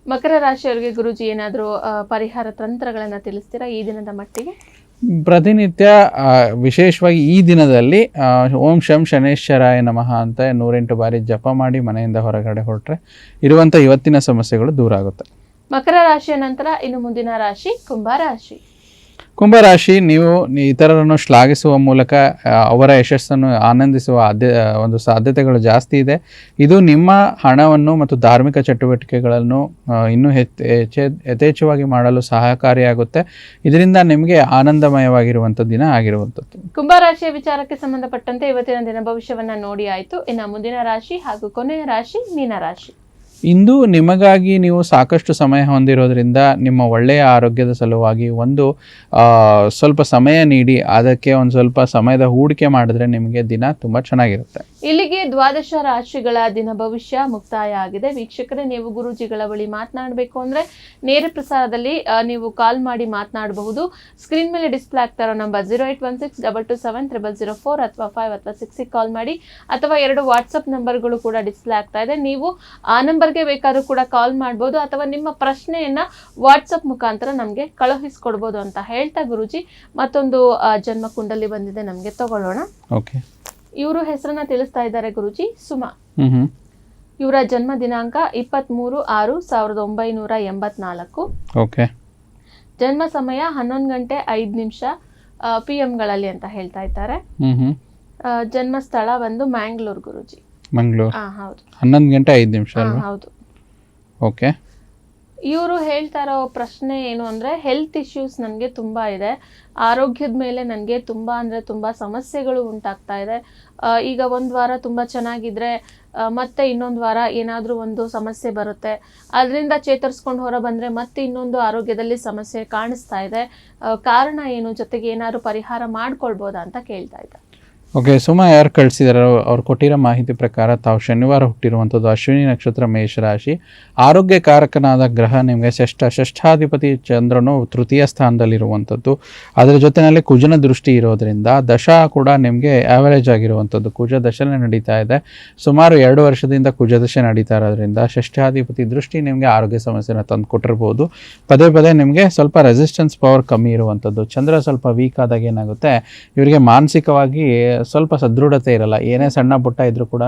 [SPEAKER 1] ಮಕರ ರಾಶಿಯವರಿಗೆ ಗುರುಜಿ ಏನಾದರೂ ಪರಿಹಾರ ತಂತ್ರಗಳನ್ನು ತಿಳಿಸ್ತೀರಾ ಈ ದಿನದ ಮಟ್ಟಿಗೆ?
[SPEAKER 2] ಪ್ರತಿನಿತ್ಯ ವಿಶೇಷವಾಗಿ ಈ ದಿನದಲ್ಲಿ ಓಂ ಶಂ ಶನೇಶ್ವರಾಯ ನಮಃ ಅಂತ ನೂರೆಂಟು ಬಾರಿ ಜಪ ಮಾಡಿ ಮನೆಯಿಂದ ಹೊರಗಡೆ ಹೊರಟ್ರೆ ಇರುವಂಥ ಇವತ್ತಿನ ಸಮಸ್ಯೆಗಳು ದೂರ ಆಗುತ್ತೆ.
[SPEAKER 1] ಮಕರ ರಾಶಿಯ ನಂತರ ಇನ್ನು ಮುಂದಿನ ರಾಶಿ ಕುಂಭ ರಾಶಿ.
[SPEAKER 2] ಕುಂಭರಾಶಿ, ನೀವು ಇತರರನ್ನು ಶ್ಲಾಘಿಸುವ ಮೂಲಕ ಅವರ ಯಶಸ್ಸನ್ನು ಆನಂದಿಸುವ ಆದ್ಯ ಒಂದು ಸಾಧ್ಯತೆಗಳು ಜಾಸ್ತಿ ಇದೆ. ಇದು ನಿಮ್ಮ ಹಣವನ್ನು ಮತ್ತು ಧಾರ್ಮಿಕ ಚಟುವಟಿಕೆಗಳನ್ನು ಇನ್ನೂ ಹೆಚ್ಚು, ಯಥೇಚ್ಛವಾಗಿ ಮಾಡಲು ಸಹಕಾರಿಯಾಗುತ್ತೆ. ಇದರಿಂದ ನಿಮಗೆ ಆನಂದಮಯವಾಗಿರುವಂಥ ದಿನ ಆಗಿರುವಂಥದ್ದು.
[SPEAKER 1] ಕುಂಭರಾಶಿಯ ವಿಚಾರಕ್ಕೆ ಸಂಬಂಧಪಟ್ಟಂತೆ ಇವತ್ತಿನ ದಿನ ಭವಿಷ್ಯವನ್ನು ನೋಡಿ ಆಯಿತು. ಇನ್ನು ಮುಂದಿನ ರಾಶಿ ಹಾಗೂ ಕೊನೆಯ ರಾಶಿ ಮೀನ ರಾಶಿ
[SPEAKER 2] ಇಂದು ನಿಮಗಾಗಿ ನೀವು ಸಾಕಷ್ಟು ಸಮಯ ಹೊಂದಿರೋದ್ರಿಂದ ನಿಮ್ಮ ಒಳ್ಳೆಯ ಆರೋಗ್ಯದ ಸಲುವಾಗಿ ಒಂದು ಸ್ವಲ್ಪ ಸಮಯ ನೀಡಿ, ಅದಕ್ಕೆ ಒಂದು ಸ್ವಲ್ಪ ಸಮಯದ ಹೂಡಿಕೆ ಮಾಡಿದ್ರೆ ನಿಮಗೆ ದಿನ ತುಂಬ ಚೆನ್ನಾಗಿರುತ್ತೆ.
[SPEAKER 1] ಇಲ್ಲಿಗೆ ದ್ವಾದಶ ರಾಶಿಗಳ ದಿನ ಭವಿಷ್ಯ ಮುಕ್ತಾಯ ಆಗಿದೆ. ವೀಕ್ಷಕರೇ, ನೀವು ಗುರುಜಿಗಳ ಬಳಿ ಮಾತನಾಡಬೇಕು ಅಂದ್ರೆ ನೇರ ಪ್ರಸಾರದಲ್ಲಿ ನೀವು ಕಾಲ್ ಮಾಡಿ ಮಾತನಾಡಬಹುದು. ಸ್ಕ್ರೀನ್ ಮೇಲೆ ಡಿಸ್ಪ್ಲೇ ಆಗ್ತಾ ಇರೋ number zero eight one six double two seven triple zero four ಅಥವಾ ಫೈವ್ ಅಥವಾ ಸಿಕ್ಸಿಗೆ ಕಾಲ್ ಮಾಡಿ, ಅಥವಾ ಎರಡು ವಾಟ್ಸಪ್ ನಂಬರ್ಗಳು ಕೂಡ ಡಿಸ್ಪ್ಲೇ ಆಗ್ತಾ ಇದೆ. ನೀವು ಆ ನಂಬರ್ಗೆ ಬೇಕಾದರೂ ಕೂಡ ಕಾಲ್ ಮಾಡ್ಬೋದು, ಅಥವಾ ನಿಮ್ಮ ಪ್ರಶ್ನೆಯನ್ನ ವಾಟ್ಸಪ್ ಮುಖಾಂತರ ನಮಗೆ ಕಳುಹಿಸ್ಕೊಡ್ಬೋದು ಅಂತ ಹೇಳ್ತಾ ಗುರುಜಿ. ಮತ್ತೊಂದು ಜನ್ಮ ಕುಂಡಲಿ ಬಂದಿದೆ, ನಮಗೆ ತಗೊಳ್ಳೋಣ.
[SPEAKER 2] ಓಕೆ
[SPEAKER 1] ಇವರು ಹೆಸರನ್ನ ತಿಳಿಸ್ತಾ ಇದ್ದಾರೆ ಗುರುಜಿ. ಸುಮಾ. ಇವರ ಜನ್ಮ ದಿನಾಂಕ ಇಪ್ಪತ್ತ್ಮೂರು ಆರು ಸಾವಿರದ ಒಂಬೈನೂರ ಎಂಬತ್ನಾಲ್ಕು.
[SPEAKER 2] ಓಕೆ.
[SPEAKER 1] ಜನ್ಮ ಸಮಯ ಹನ್ನೊಂದು ಗಂಟೆ ಐದು ನಿಮಿಷ ಪಿ ಎಂಗಳಲ್ಲಿ ಅಂತ ಹೇಳ್ತಾ ಇದ್ದಾರೆ. ಜನ್ಮ ಸ್ಥಳ ಬಂದು ಮ್ಯಾಂಗ್ಳೂರ್ ಗುರುಜಿ.
[SPEAKER 2] ಮಂಗಳೂರು.
[SPEAKER 1] ಹೌದು.
[SPEAKER 2] ಹನ್ನೊಂದು ಗಂಟೆ ಐದು ನಿಮಿಷ
[SPEAKER 1] ಹೌದು.
[SPEAKER 2] ಓಕೆ.
[SPEAKER 1] ಇವರು ಹೇಳ್ತಾ ಇರೋ ಪ್ರಶ್ನೆ ಏನು ಅಂದರೆ ಹೆಲ್ತ್ ಇಶ್ಯೂಸ್ ನನಗೆ ತುಂಬ ಇದೆ. ಆರೋಗ್ಯದ ಮೇಲೆ ನನಗೆ ತುಂಬ ಅಂದರೆ ತುಂಬ ಸಮಸ್ಯೆಗಳು ಉಂಟಾಗ್ತಾ ಇದೆ. ಈಗ ಒಂದು ವಾರ ತುಂಬ ಚೆನ್ನಾಗಿದ್ರೆ ಮತ್ತೆ ಇನ್ನೊಂದು ವಾರ ಏನಾದರೂ ಒಂದು ಸಮಸ್ಯೆ ಬರುತ್ತೆ. ಅದರಿಂದ ಚೇತರಿಸ್ಕೊಂಡು ಹೊರ ಬಂದರೆ ಮತ್ತೆ ಇನ್ನೊಂದು ಆರೋಗ್ಯದಲ್ಲಿ ಸಮಸ್ಯೆ ಕಾಣಿಸ್ತಾ ಇದೆ. ಕಾರಣ ಏನು? ಜೊತೆಗೆ ಏನಾದರೂ ಪರಿಹಾರ ಮಾಡ್ಕೊಳ್ಬೋದಾ ಅಂತ ಕೇಳ್ತಾ ಇದ್ದೆ.
[SPEAKER 2] ಓಕೆ ಸುಮಾ ಯಾರು ಕಳಿಸಿದಾರೋ ಅವ್ರು ಕೊಟ್ಟಿರೋ ಮಾಹಿತಿ ಪ್ರಕಾರ ತಾವು ಶನಿವಾರ ಹುಟ್ಟಿರುವಂಥದ್ದು ಅಶ್ವಿನಿ ನಕ್ಷತ್ರ ಮೇಷರಾಶಿ. ಆರೋಗ್ಯಕಾರಕನಾದ ಗ್ರಹ ನಿಮಗೆ ಷಷ್ಠ, ಷಷ್ಠಾಧಿಪತಿ ಚಂದ್ರನು ತೃತೀಯ ಸ್ಥಾನದಲ್ಲಿರುವಂಥದ್ದು. ಅದರ ಜೊತೆಯಲ್ಲಿ ಕುಜನ ದೃಷ್ಟಿ ಇರೋದರಿಂದ ದಶ ಕೂಡ ನಿಮಗೆ ಆವರೇಜ್ ಆಗಿರುವಂಥದ್ದು. ಕುಜ ದಶನೆ ನಡೀತಾ ಇದೆ. ಸುಮಾರು ಎರಡು ವರ್ಷದಿಂದ ಕುಜ ದಶೆ ನಡೀತಾ ಇರೋದ್ರಿಂದ ಷಷ್ಠಾಧಿಪತಿ ದೃಷ್ಟಿ ನಿಮಗೆ ಆರೋಗ್ಯ ಸಮಸ್ಯೆನ ತಂದು ಕೊಟ್ಟಿರ್ಬೋದು. ಪದೇ ಪದೇ ನಿಮಗೆ ಸ್ವಲ್ಪ ರೆಸಿಸ್ಟೆನ್ಸ್ ಪವರ್ ಕಮ್ಮಿ ಇರುವಂಥದ್ದು. ಚಂದ್ರ ಸ್ವಲ್ಪ ವೀಕ್ ಆದಾಗ ಏನಾಗುತ್ತೆ? ಇವರಿಗೆ ಮಾನಸಿಕವಾಗಿ ಸ್ವಲ್ಪ ಸದೃಢತೆ ಇರಲ್ಲ. ಏನೇ ಸಣ್ಣ ಪುಟ್ಟ ಇದ್ರೂ ಕೂಡ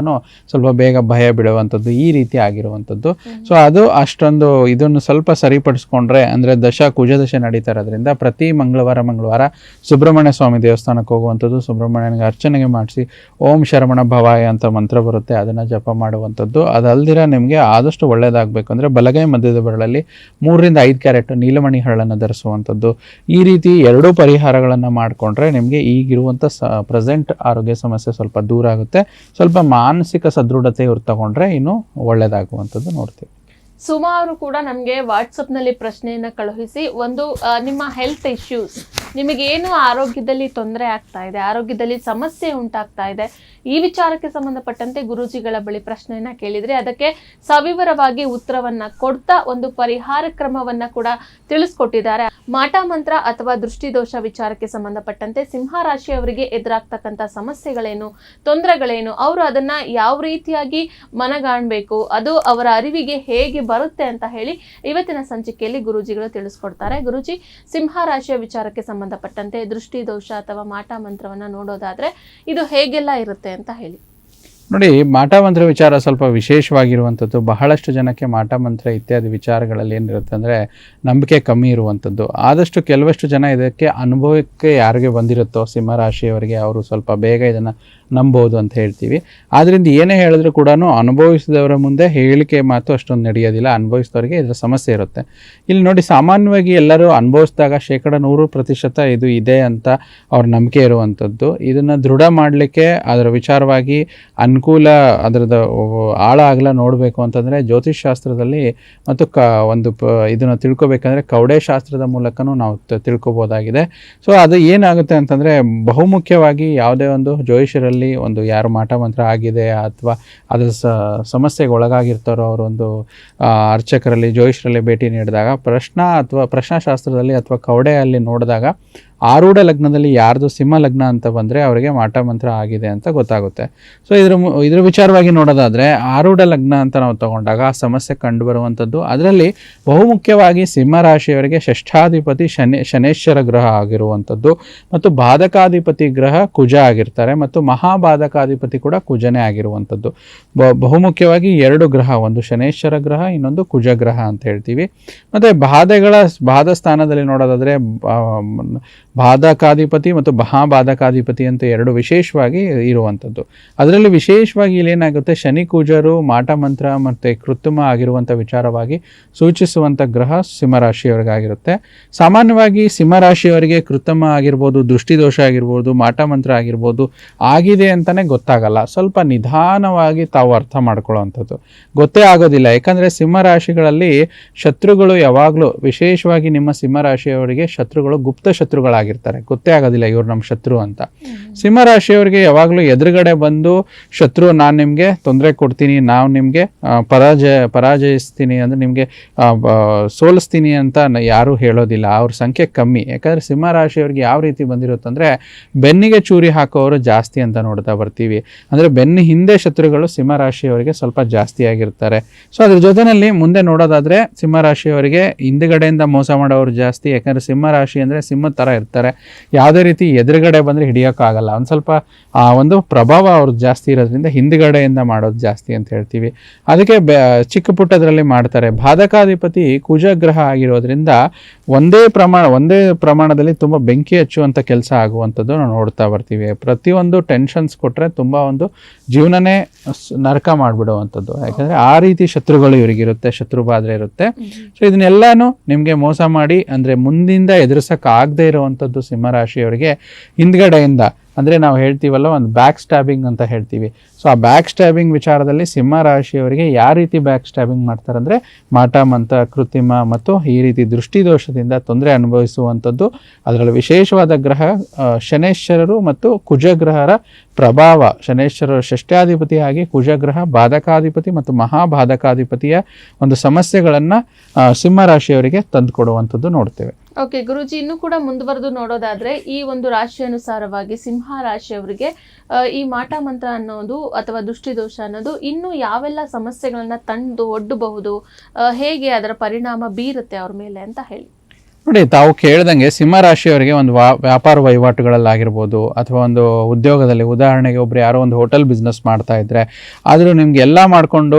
[SPEAKER 2] ಸ್ವಲ್ಪ ಬೇಗ ಭಯ ಬಿಡುವಂಥದ್ದು ಈ ರೀತಿ ಆಗಿರುವಂಥದ್ದು. ಸೊ ಅದು ಅಷ್ಟೊಂದು ಇದನ್ನು ಸ್ವಲ್ಪ ಸರಿಪಡಿಸ್ಕೊಂಡ್ರೆ ಅಂದರೆ ದಶ ಕುಜದಶೆ ನಡೀತಾ ಇರೋದ್ರಿಂದ ಪ್ರತಿ ಮಂಗಳವಾರ ಮಂಗಳವಾರ ಸುಬ್ರಹ್ಮಣ್ಯ ಸ್ವಾಮಿ ದೇವಸ್ಥಾನಕ್ಕೆ ಹೋಗುವಂಥದ್ದು ಸುಬ್ರಹ್ಮಣ್ಯನಿಗೆ ಅರ್ಚನೆಗೆ ಮಾಡಿಸಿ ಓಂ ಶರಮಣ ಭವಾಯ ಅಂತ ಮಂತ್ರ ಬರುತ್ತೆ ಅದನ್ನು ಜಪ ಮಾಡುವಂಥದ್ದು. ಅದಲ್ದಿರ ನಿಮಗೆ ಆದಷ್ಟು ಒಳ್ಳೆಯದಾಗಬೇಕು ಅಂದರೆ ಬಲಗೈ ಮಧ್ಯದ ಬರಳಲ್ಲಿ ಮೂರರಿಂದ ಐದು ಕ್ಯಾರೆಟ್ ನೀಲಮಣಿ ಹರಳನ್ನು ಧರಿಸುವಂಥದ್ದು. ಈ ರೀತಿ ಎರಡೂ ಪರಿಹಾರಗಳನ್ನು ಮಾಡಿಕೊಂಡ್ರೆ ನಿಮಗೆ ಈಗಿರುವಂಥ ಸ ಪ್ರೆಸೆಂಟ್ ಆರೋಗ್ಯ ಸಮಸ್ಯೆ ಸ್ವಲ್ಪ ದೂರ ಆಗುತ್ತೆ. ಸ್ವಲ್ಪ ಮಾನಸಿಕ ಸದೃಢತೆ ಇವ್ರು ತಗೊಂಡ್ರೆ ಇನ್ನು ಒಳ್ಳೆಯದಾಗುವಂಥದ್ದು ನೋಡ್ತೀವಿ.
[SPEAKER 1] ಸುಮಾರು ಕೂಡ ನಮಗೆ ವಾಟ್ಸಪ್ನಲ್ಲಿ ಪ್ರಶ್ನೆಯನ್ನು ಕಳುಹಿಸಿ, ಒಂದು ನಿಮ್ಮ ಹೆಲ್ತ್ ಇಶ್ಯೂಸ್ ನಿಮಗೇನು ಆರೋಗ್ಯದಲ್ಲಿ ತೊಂದರೆ ಆಗ್ತಾ ಇದೆ, ಆರೋಗ್ಯದಲ್ಲಿ ಸಮಸ್ಯೆ ಉಂಟಾಗ್ತಾ ಇದೆ, ಈ ವಿಚಾರಕ್ಕೆ ಸಂಬಂಧಪಟ್ಟಂತೆ ಗುರೂಜಿಗಳ ಬಳಿ ಪ್ರಶ್ನೆಯನ್ನ ಕೇಳಿದ್ರೆ ಅದಕ್ಕೆ ಸವಿವರವಾಗಿ ಉತ್ತರವನ್ನ ಕೊಡ್ತಾ ಒಂದು ಪರಿಹಾರ ಕ್ರಮವನ್ನ ಕೂಡ ತಿಳಿಸ್ಕೊಟ್ಟಿದ್ದಾರೆ. ಮಾಟ ಮಂತ್ರ ಅಥವಾ ದೃಷ್ಟಿದೋಷ ವಿಚಾರಕ್ಕೆ ಸಂಬಂಧಪಟ್ಟಂತೆ ಸಿಂಹ ರಾಶಿಯವರಿಗೆ ಎದುರಾಗ್ತಕ್ಕಂಥ ಸಮಸ್ಯೆಗಳೇನು, ತೊಂದರೆಗಳೇನು, ಅವರು ಅದನ್ನ ಯಾವ ರೀತಿಯಾಗಿ ಮನಗಾಣಬೇಕು, ಅದು ಅವರ ಅರಿವಿಗೆ ಹೇಗೆ ಬರುತ್ತೆ ಅಂತ ಹೇಳಿ ಇವತ್ತಿನ ಸಂಚಿಕೆಯಲ್ಲಿ ಗುರುಜಿಗಳು ತಿಳಿಸ್ಕೊಡ್ತಾರೆ. ಗುರುಜಿ, ಸಿಂಹ ರಾಶಿಯ ವಿಚಾರಕ್ಕೆ ಸಂಬಂಧಪಟ್ಟಂತೆ ದೃಷ್ಟಿ ದೋಷ ಅಥವಾ ಮಾಟ ಮಂತ್ರವನ್ನ ನೋಡೋದಾದ್ರೆ ಇದು ಹೇಗೆಲ್ಲ ಇರುತ್ತೆ ಅಂತ ಹೇಳಿ.
[SPEAKER 2] ನೋಡಿ, ಮಾಟ ಮಂತ್ರ ವಿಚಾರ ಸ್ವಲ್ಪ ವಿಶೇಷವಾಗಿರುವಂಥದ್ದು. ಬಹಳಷ್ಟು ಜನಕ್ಕೆ ಮಾಟ ಮಂತ್ರ ಇತ್ಯಾದಿ ವಿಚಾರಗಳಲ್ಲಿ ಏನಿರುತ್ತೆ ಅಂದರೆ ನಂಬಿಕೆ ಕಮ್ಮಿ ಇರುವಂಥದ್ದು. ಆದಷ್ಟು ಕೆಲವಷ್ಟು ಜನ ಇದಕ್ಕೆ ಅನುಭವಕ್ಕೆ ಯಾರಿಗೆ ಬಂದಿರುತ್ತೋ, ಸಿಂಹರಾಶಿಯವರಿಗೆ ಅವರು ಸ್ವಲ್ಪ ಬೇಗ ಇದನ್ನು ನಂಬೋದು ಅಂತ ಹೇಳ್ತೀವಿ. ಆದ್ದರಿಂದ ಏನೇ ಹೇಳಿದ್ರು ಕೂಡ ಅನುಭವಿಸಿದವರ ಮುಂದೆ ಹೇಳಿಕೆ ಮಾತು ಅಷ್ಟೊಂದು ನಡೆಯೋದಿಲ್ಲ. ಅನುಭವಿಸಿದವರಿಗೆ ಇದರ ಸಮಸ್ಯೆ ಇರುತ್ತೆ. ಇಲ್ಲಿ ನೋಡಿ, ಸಾಮಾನ್ಯವಾಗಿ ಎಲ್ಲರೂ ಅನುಭವಿಸಿದಾಗ ಶೇಕಡ ನೂರು ಪ್ರತಿಶತ ಇದು ಇದೆ ಅಂತ ಅವ್ರ ನಂಬಿಕೆ ಇರುವಂಥದ್ದು. ಇದನ್ನು ದೃಢ ಮಾಡಲಿಕ್ಕೆ ಅದರ ವಿಚಾರವಾಗಿ ಅನುಕೂಲ ಅದರದ ಆಳ ಆಗಲ ನೋಡಬೇಕು ಅಂತಂದರೆ ಜ್ಯೋತಿಷ್ ಶಾಸ್ತ್ರದಲ್ಲಿ ಮತ್ತು ಕ ಒಂದು ಪ ಇದನ್ನು ತಿಳ್ಕೊಬೇಕಂದ್ರೆ ಕವಡೆ ಶಾಸ್ತ್ರದ ಮೂಲಕನೂ ನಾವು ತಿಳ್ಕೊಬೋದಾಗಿದೆ. ಸೊ ಅದು ಏನಾಗುತ್ತೆ ಅಂತಂದರೆ ಬಹುಮುಖ್ಯವಾಗಿ ಯಾವುದೇ ಒಂದು ಜ್ಯೋತಿಷರಲ್ಲಿ ಒಂದು ಯಾರು ಮಾಟ ಮಂತ್ರ ಆಗಿದೆ ಅಥವಾ ಅದರ ಸಮಸ್ಯೆಗೆ ಒಳಗಾಗಿರ್ತಾರೋ ಅವರೊಂದು ಅರ್ಚಕರಲ್ಲಿ ಜ್ಯೋತಿಷರಲ್ಲಿ ಭೇಟಿ ನೀಡಿದಾಗ ಪ್ರಶ್ನ ಅಥವಾ ಪ್ರಶ್ನಾಶಾಸ್ತ್ರದಲ್ಲಿ ಅಥವಾ ಕವಡೆಯಲ್ಲಿ ನೋಡಿದಾಗ ಆರೂಢ ಲಗ್ನದಲ್ಲಿ ಯಾರ್ದು ಸಿಂಹ ಲಗ್ನ ಅಂತ ಬಂದರೆ ಅವರಿಗೆ ಮಾಟ ಮಂತ್ರ ಆಗಿದೆ ಅಂತ ಗೊತ್ತಾಗುತ್ತೆ. ಸೊ ಇದ್ರ ಇದ್ರ ವಿಚಾರವಾಗಿ ನೋಡೋದಾದರೆ ಆರೂಢ ಲಗ್ನ ಅಂತ ನಾವು ತಗೊಂಡಾಗ ಆ ಸಮಸ್ಯೆ ಕಂಡು ಬರುವಂಥದ್ದು ಅದರಲ್ಲಿ ಬಹುಮುಖ್ಯವಾಗಿ ಸಿಂಹ ರಾಶಿಯವರಿಗೆ ಷಷ್ಠಾಧಿಪತಿ ಶನಿ, ಶನೇಶ್ವರ ಗ್ರಹ ಆಗಿರುವಂಥದ್ದು ಮತ್ತು ಬಾಧಕಾಧಿಪತಿ ಗ್ರಹ ಕುಜ ಆಗಿರ್ತಾರೆ ಮತ್ತು ಮಹಾಬಾಧಕಾಧಿಪತಿ ಕೂಡ ಕುಜನೇ ಆಗಿರುವಂಥದ್ದು. ಬ- ಬಹುಮುಖ್ಯವಾಗಿ ಎರಡು ಗ್ರಹ, ಒಂದು ಶನೇಶ್ವರ ಗ್ರಹ, ಇನ್ನೊಂದು ಕುಜ ಗ್ರಹ ಅಂತ ಹೇಳ್ತೀವಿ. ಮತ್ತು ಬಾಧೆಗಳ ಬಾಧ ಸ್ಥಾನದಲ್ಲಿ ನೋಡೋದಾದರೆ ಬಾಧಕಾಧಿಪತಿ ಮತ್ತು ಮಹಾಬಾಧಕಾಧಿಪತಿ ಅಂತ ಎರಡು ವಿಶೇಷವಾಗಿ ಇರುವಂಥದ್ದು. ಅದರಲ್ಲಿ ವಿಶೇಷವಾಗಿ ಇಲ್ಲೇನಾಗುತ್ತೆ ಶನಿ ಕೂಜರು, ಮಾಟ ಮಂತ್ರ ಮತ್ತು ಕೃತ್ರಿಮ ಆಗಿರುವಂಥ ವಿಚಾರವಾಗಿ ಸೂಚಿಸುವಂಥ ಗ್ರಹ ಸಿಂಹರಾಶಿಯವರಿಗಾಗಿರುತ್ತೆ. ಸಾಮಾನ್ಯವಾಗಿ ಸಿಂಹರಾಶಿಯವರಿಗೆ ಕೃತ್ರಿಮ ಆಗಿರ್ಬೋದು, ದೃಷ್ಟಿದೋಷ ಆಗಿರ್ಬೋದು, ಮಾಟ ಮಂತ್ರ ಆಗಿರ್ಬೋದು, ಆಗಿದೆ ಅಂತಲೇ ಗೊತ್ತಾಗಲ್ಲ. ಸ್ವಲ್ಪ ನಿಧಾನವಾಗಿ ತಾವು ಅರ್ಥ ಮಾಡ್ಕೊಳ್ಳೋವಂಥದ್ದು. ಗೊತ್ತೇ ಆಗೋದಿಲ್ಲ. ಯಾಕಂದರೆ ಸಿಂಹರಾಶಿಗಳಲ್ಲಿ ಶತ್ರುಗಳು ಯಾವಾಗಲೂ ವಿಶೇಷವಾಗಿ ನಿಮ್ಮ ಸಿಂಹರಾಶಿಯವರಿಗೆ ಶತ್ರುಗಳು, ಗುಪ್ತ ಶತ್ರುಗಳಾಗಿರ್ತಾರೆ ಗೊತ್ತೇ ಆಗೋದಿಲ್ಲ ಇವ್ರು ನಮ್ಮ ಶತ್ರು ಅಂತ. ಸಿಂಹರಾಶಿಯವರಿಗೆ ಯಾವಾಗಲೂ ಎದುರುಗಡೆ ಬಂದು ಶತ್ರು ನಾನು ನಿಮಗೆ ತೊಂದರೆ ಕೊಡ್ತೀನಿ ನಾವು ನಿಮಗೆ ಪರಾಜಯ ಪರಾಜಯಿಸ್ತೀನಿ ಅಂದರೆ ನಿಮಗೆ ಸೋಲಿಸ್ತೀನಿ ಅಂತ ಯಾರೂ ಹೇಳೋದಿಲ್ಲ. ಅವ್ರ ಸಂಖ್ಯೆ ಕಮ್ಮಿ. ಯಾಕಂದರೆ ಸಿಂಹರಾಶಿಯವ್ರಿಗೆ ಯಾವ ರೀತಿ ಬಂದಿರುತ್ತಂದರೆ ಬೆನ್ನಿಗೆ ಚೂರಿ ಹಾಕೋರು ಜಾಸ್ತಿ ಅಂತ ನೋಡ್ತಾ ಬರ್ತೀವಿ. ಅಂದರೆ ಬೆನ್ನ ಹಿಂದೆ ಶತ್ರುಗಳು ಸಿಂಹರಾಶಿಯವರಿಗೆ ಸ್ವಲ್ಪ ಜಾಸ್ತಿ ಆಗಿರ್ತಾರೆ. ಸೊ ಅದ್ರ ಜೊತೆಯಲ್ಲಿ ಮುಂದೆ ನೋಡೋದಾದರೆ ಸಿಂಹರಾಶಿಯವರಿಗೆ ಹಿಂದುಗಡೆಯಿಂದ ಮೋಸ ಮಾಡೋರು ಜಾಸ್ತಿ. ಯಾಕಂದರೆ ಸಿಂಹರಾಶಿ ಅಂದರೆ ಸಿಂಹದ ಥರ ಇರ್ತಾರೆ. ಇರ್ತಾರೆ. ಯಾವುದೇ ರೀತಿ ಎದುರುಗಡೆ ಬಂದರೆ ಹಿಡಿಯೋಕ್ಕಾಗಲ್ಲ. ಒಂದು ಸ್ವಲ್ಪ ಆ ಒಂದು ಪ್ರಭಾವ ಅವ್ರದ್ದು ಜಾಸ್ತಿ ಇರೋದ್ರಿಂದ ಹಿಂದ್ಗಡೆಯಿಂದ ಮಾಡೋದು ಜಾಸ್ತಿ ಅಂತ ಹೇಳ್ತೀವಿ. ಅದಕ್ಕೆ ಬೆ ಚಿಕ್ಕ ಪುಟ್ಟದ್ರಲ್ಲಿ ಮಾಡ್ತಾರೆ. ಬಾಧಕಾಧಿಪತಿ ಕುಜಗ್ರಹ ಆಗಿರೋದ್ರಿಂದ ಒಂದೇ ಪ್ರಮಾಣ ಒಂದೇ ಪ್ರಮಾಣದಲ್ಲಿ ತುಂಬ ಬೆಂಕಿ ಹಚ್ಚುವಂಥ ಕೆಲಸ ಆಗುವಂಥದ್ದು ನಾವು ನೋಡ್ತಾ ಬರ್ತೀವಿ. ಪ್ರತಿಯೊಂದು ಟೆನ್ಷನ್ಸ್ ಕೊಟ್ಟರೆ ತುಂಬ ಒಂದು ಜೀವನನೇ ನರಕ ಮಾಡಿಬಿಡುವಂಥದ್ದು. ಯಾಕಂದರೆ ಆ ರೀತಿ ಶತ್ರುಗಳು ಇವರಿಗಿರುತ್ತೆ ಶತ್ರು ಬಾಧೆ ಇರುತ್ತೆ. ಸೊ ಇದನ್ನೆಲ್ಲಾನು ನಿಮಗೆ ಮೋಸ ಮಾಡಿ ಅಂದರೆ ಮುಂದಿಂದ ಎದುರಿಸೋಕ್ಕಾಗದೇ ಇರುವಂಥದ್ದು ಸಿಂಹರಾಶಿಯವರಿಗೆ ಹಿಂದ್ಗಡೆಯಿಂದ, ಅಂದರೆ ನಾವು ಹೇಳ್ತೀವಲ್ಲ ಒಂದು ಬ್ಯಾಕ್ ಸ್ಟ್ಯಾಬಿಂಗ್ ಅಂತ ಹೇಳ್ತೀವಿ. ಸೊ ಆ ಬ್ಯಾಕ್ ಸ್ಟ್ಯಾಬಿಂಗ್ ವಿಚಾರದಲ್ಲಿ ಸಿಂಹ ರಾಶಿಯವರಿಗೆ ಯಾವ ರೀತಿ ಬ್ಯಾಕ್ ಸ್ಟ್ಯಾಬಿಂಗ್ ಮಾಡ್ತಾರೆ ಅಂದರೆ ಮಾಟ ಮಂತ ಕೃತ್ರಿಮ ಮತ್ತು ಈ ರೀತಿ ದೃಷ್ಟಿದೋಷದಿಂದ ತೊಂದರೆ ಅನುಭವಿಸುವಂಥದ್ದು ಅದರಲ್ಲಿ ವಿಶೇಷವಾದ ಗ್ರಹ ಶನೇಶ್ವರರು ಮತ್ತು ಕುಜಗ್ರಹರ ಪ್ರಭಾವ. ಶನೇಶ್ವರರ ಷಷ್ಠ್ಯಾಧಿಪತಿಯಾಗಿ ಕುಜಗ್ರಹ ಬಾಧಕಾಧಿಪತಿ ಮತ್ತು ಮಹಾಬಾಧಕಾಧಿಪತಿಯ ಒಂದು ಸಮಸ್ಯೆಗಳನ್ನು ಸಿಂಹರಾಶಿಯವರಿಗೆ ತಂದುಕೊಡುವಂಥದ್ದು ನೋಡ್ತೇವೆ.
[SPEAKER 1] ಓಕೆ ಗುರುಜಿ, ಇನ್ನು ಕೂಡ ಮುಂದುವರೆದು ನೋಡೋದಾದ್ರೆ ಈ ಒಂದು ರಾಶಿ ಅನುಸಾರವಾಗಿ ಸಿಂಹ ರಾಶಿಯವರಿಗೆ ಈ ಮಾಟ ಮಂತ್ರ ಅನ್ನೋದು ಅಥವಾ ದುಷ್ಟಿದೋಷ ಅನ್ನೋದು ಇನ್ನು ಯಾವೆಲ್ಲ ಸಮಸ್ಯೆಗಳನ್ನ ತಂದು ಒಡ್ಡಬಹುದು ಹೇಗೆ ಅದರ ಪರಿಣಾಮ ಬೀರುತ್ತೆ ಅವ್ರ ಮೇಲೆ ಅಂತ ಹೇಳಿ.
[SPEAKER 2] ನೋಡಿ, ತಾವು ಕೇಳ್ದಂಗೆ ಸಿಂಹ ರಾಶಿಯವರಿಗೆ ಒಂದು ವಾ ವ್ಯಾಪಾರ ವಹಿವಾಟುಗಳಲ್ಲಾಗಿರ್ಬೋದು, ಅಥವಾ ಒಂದು ಉದ್ಯೋಗದಲ್ಲಿ ಉದಾಹರಣೆಗೆ ಒಬ್ರು ಯಾರೋ ಒಂದು ಹೋಟೆಲ್ ಬಿಸ್ನೆಸ್ ಮಾಡ್ತಾ ಇದ್ರೆ, ಆದರೂ ನಿಮ್ಗೆ ಎಲ್ಲ ಮಾಡಿಕೊಂಡು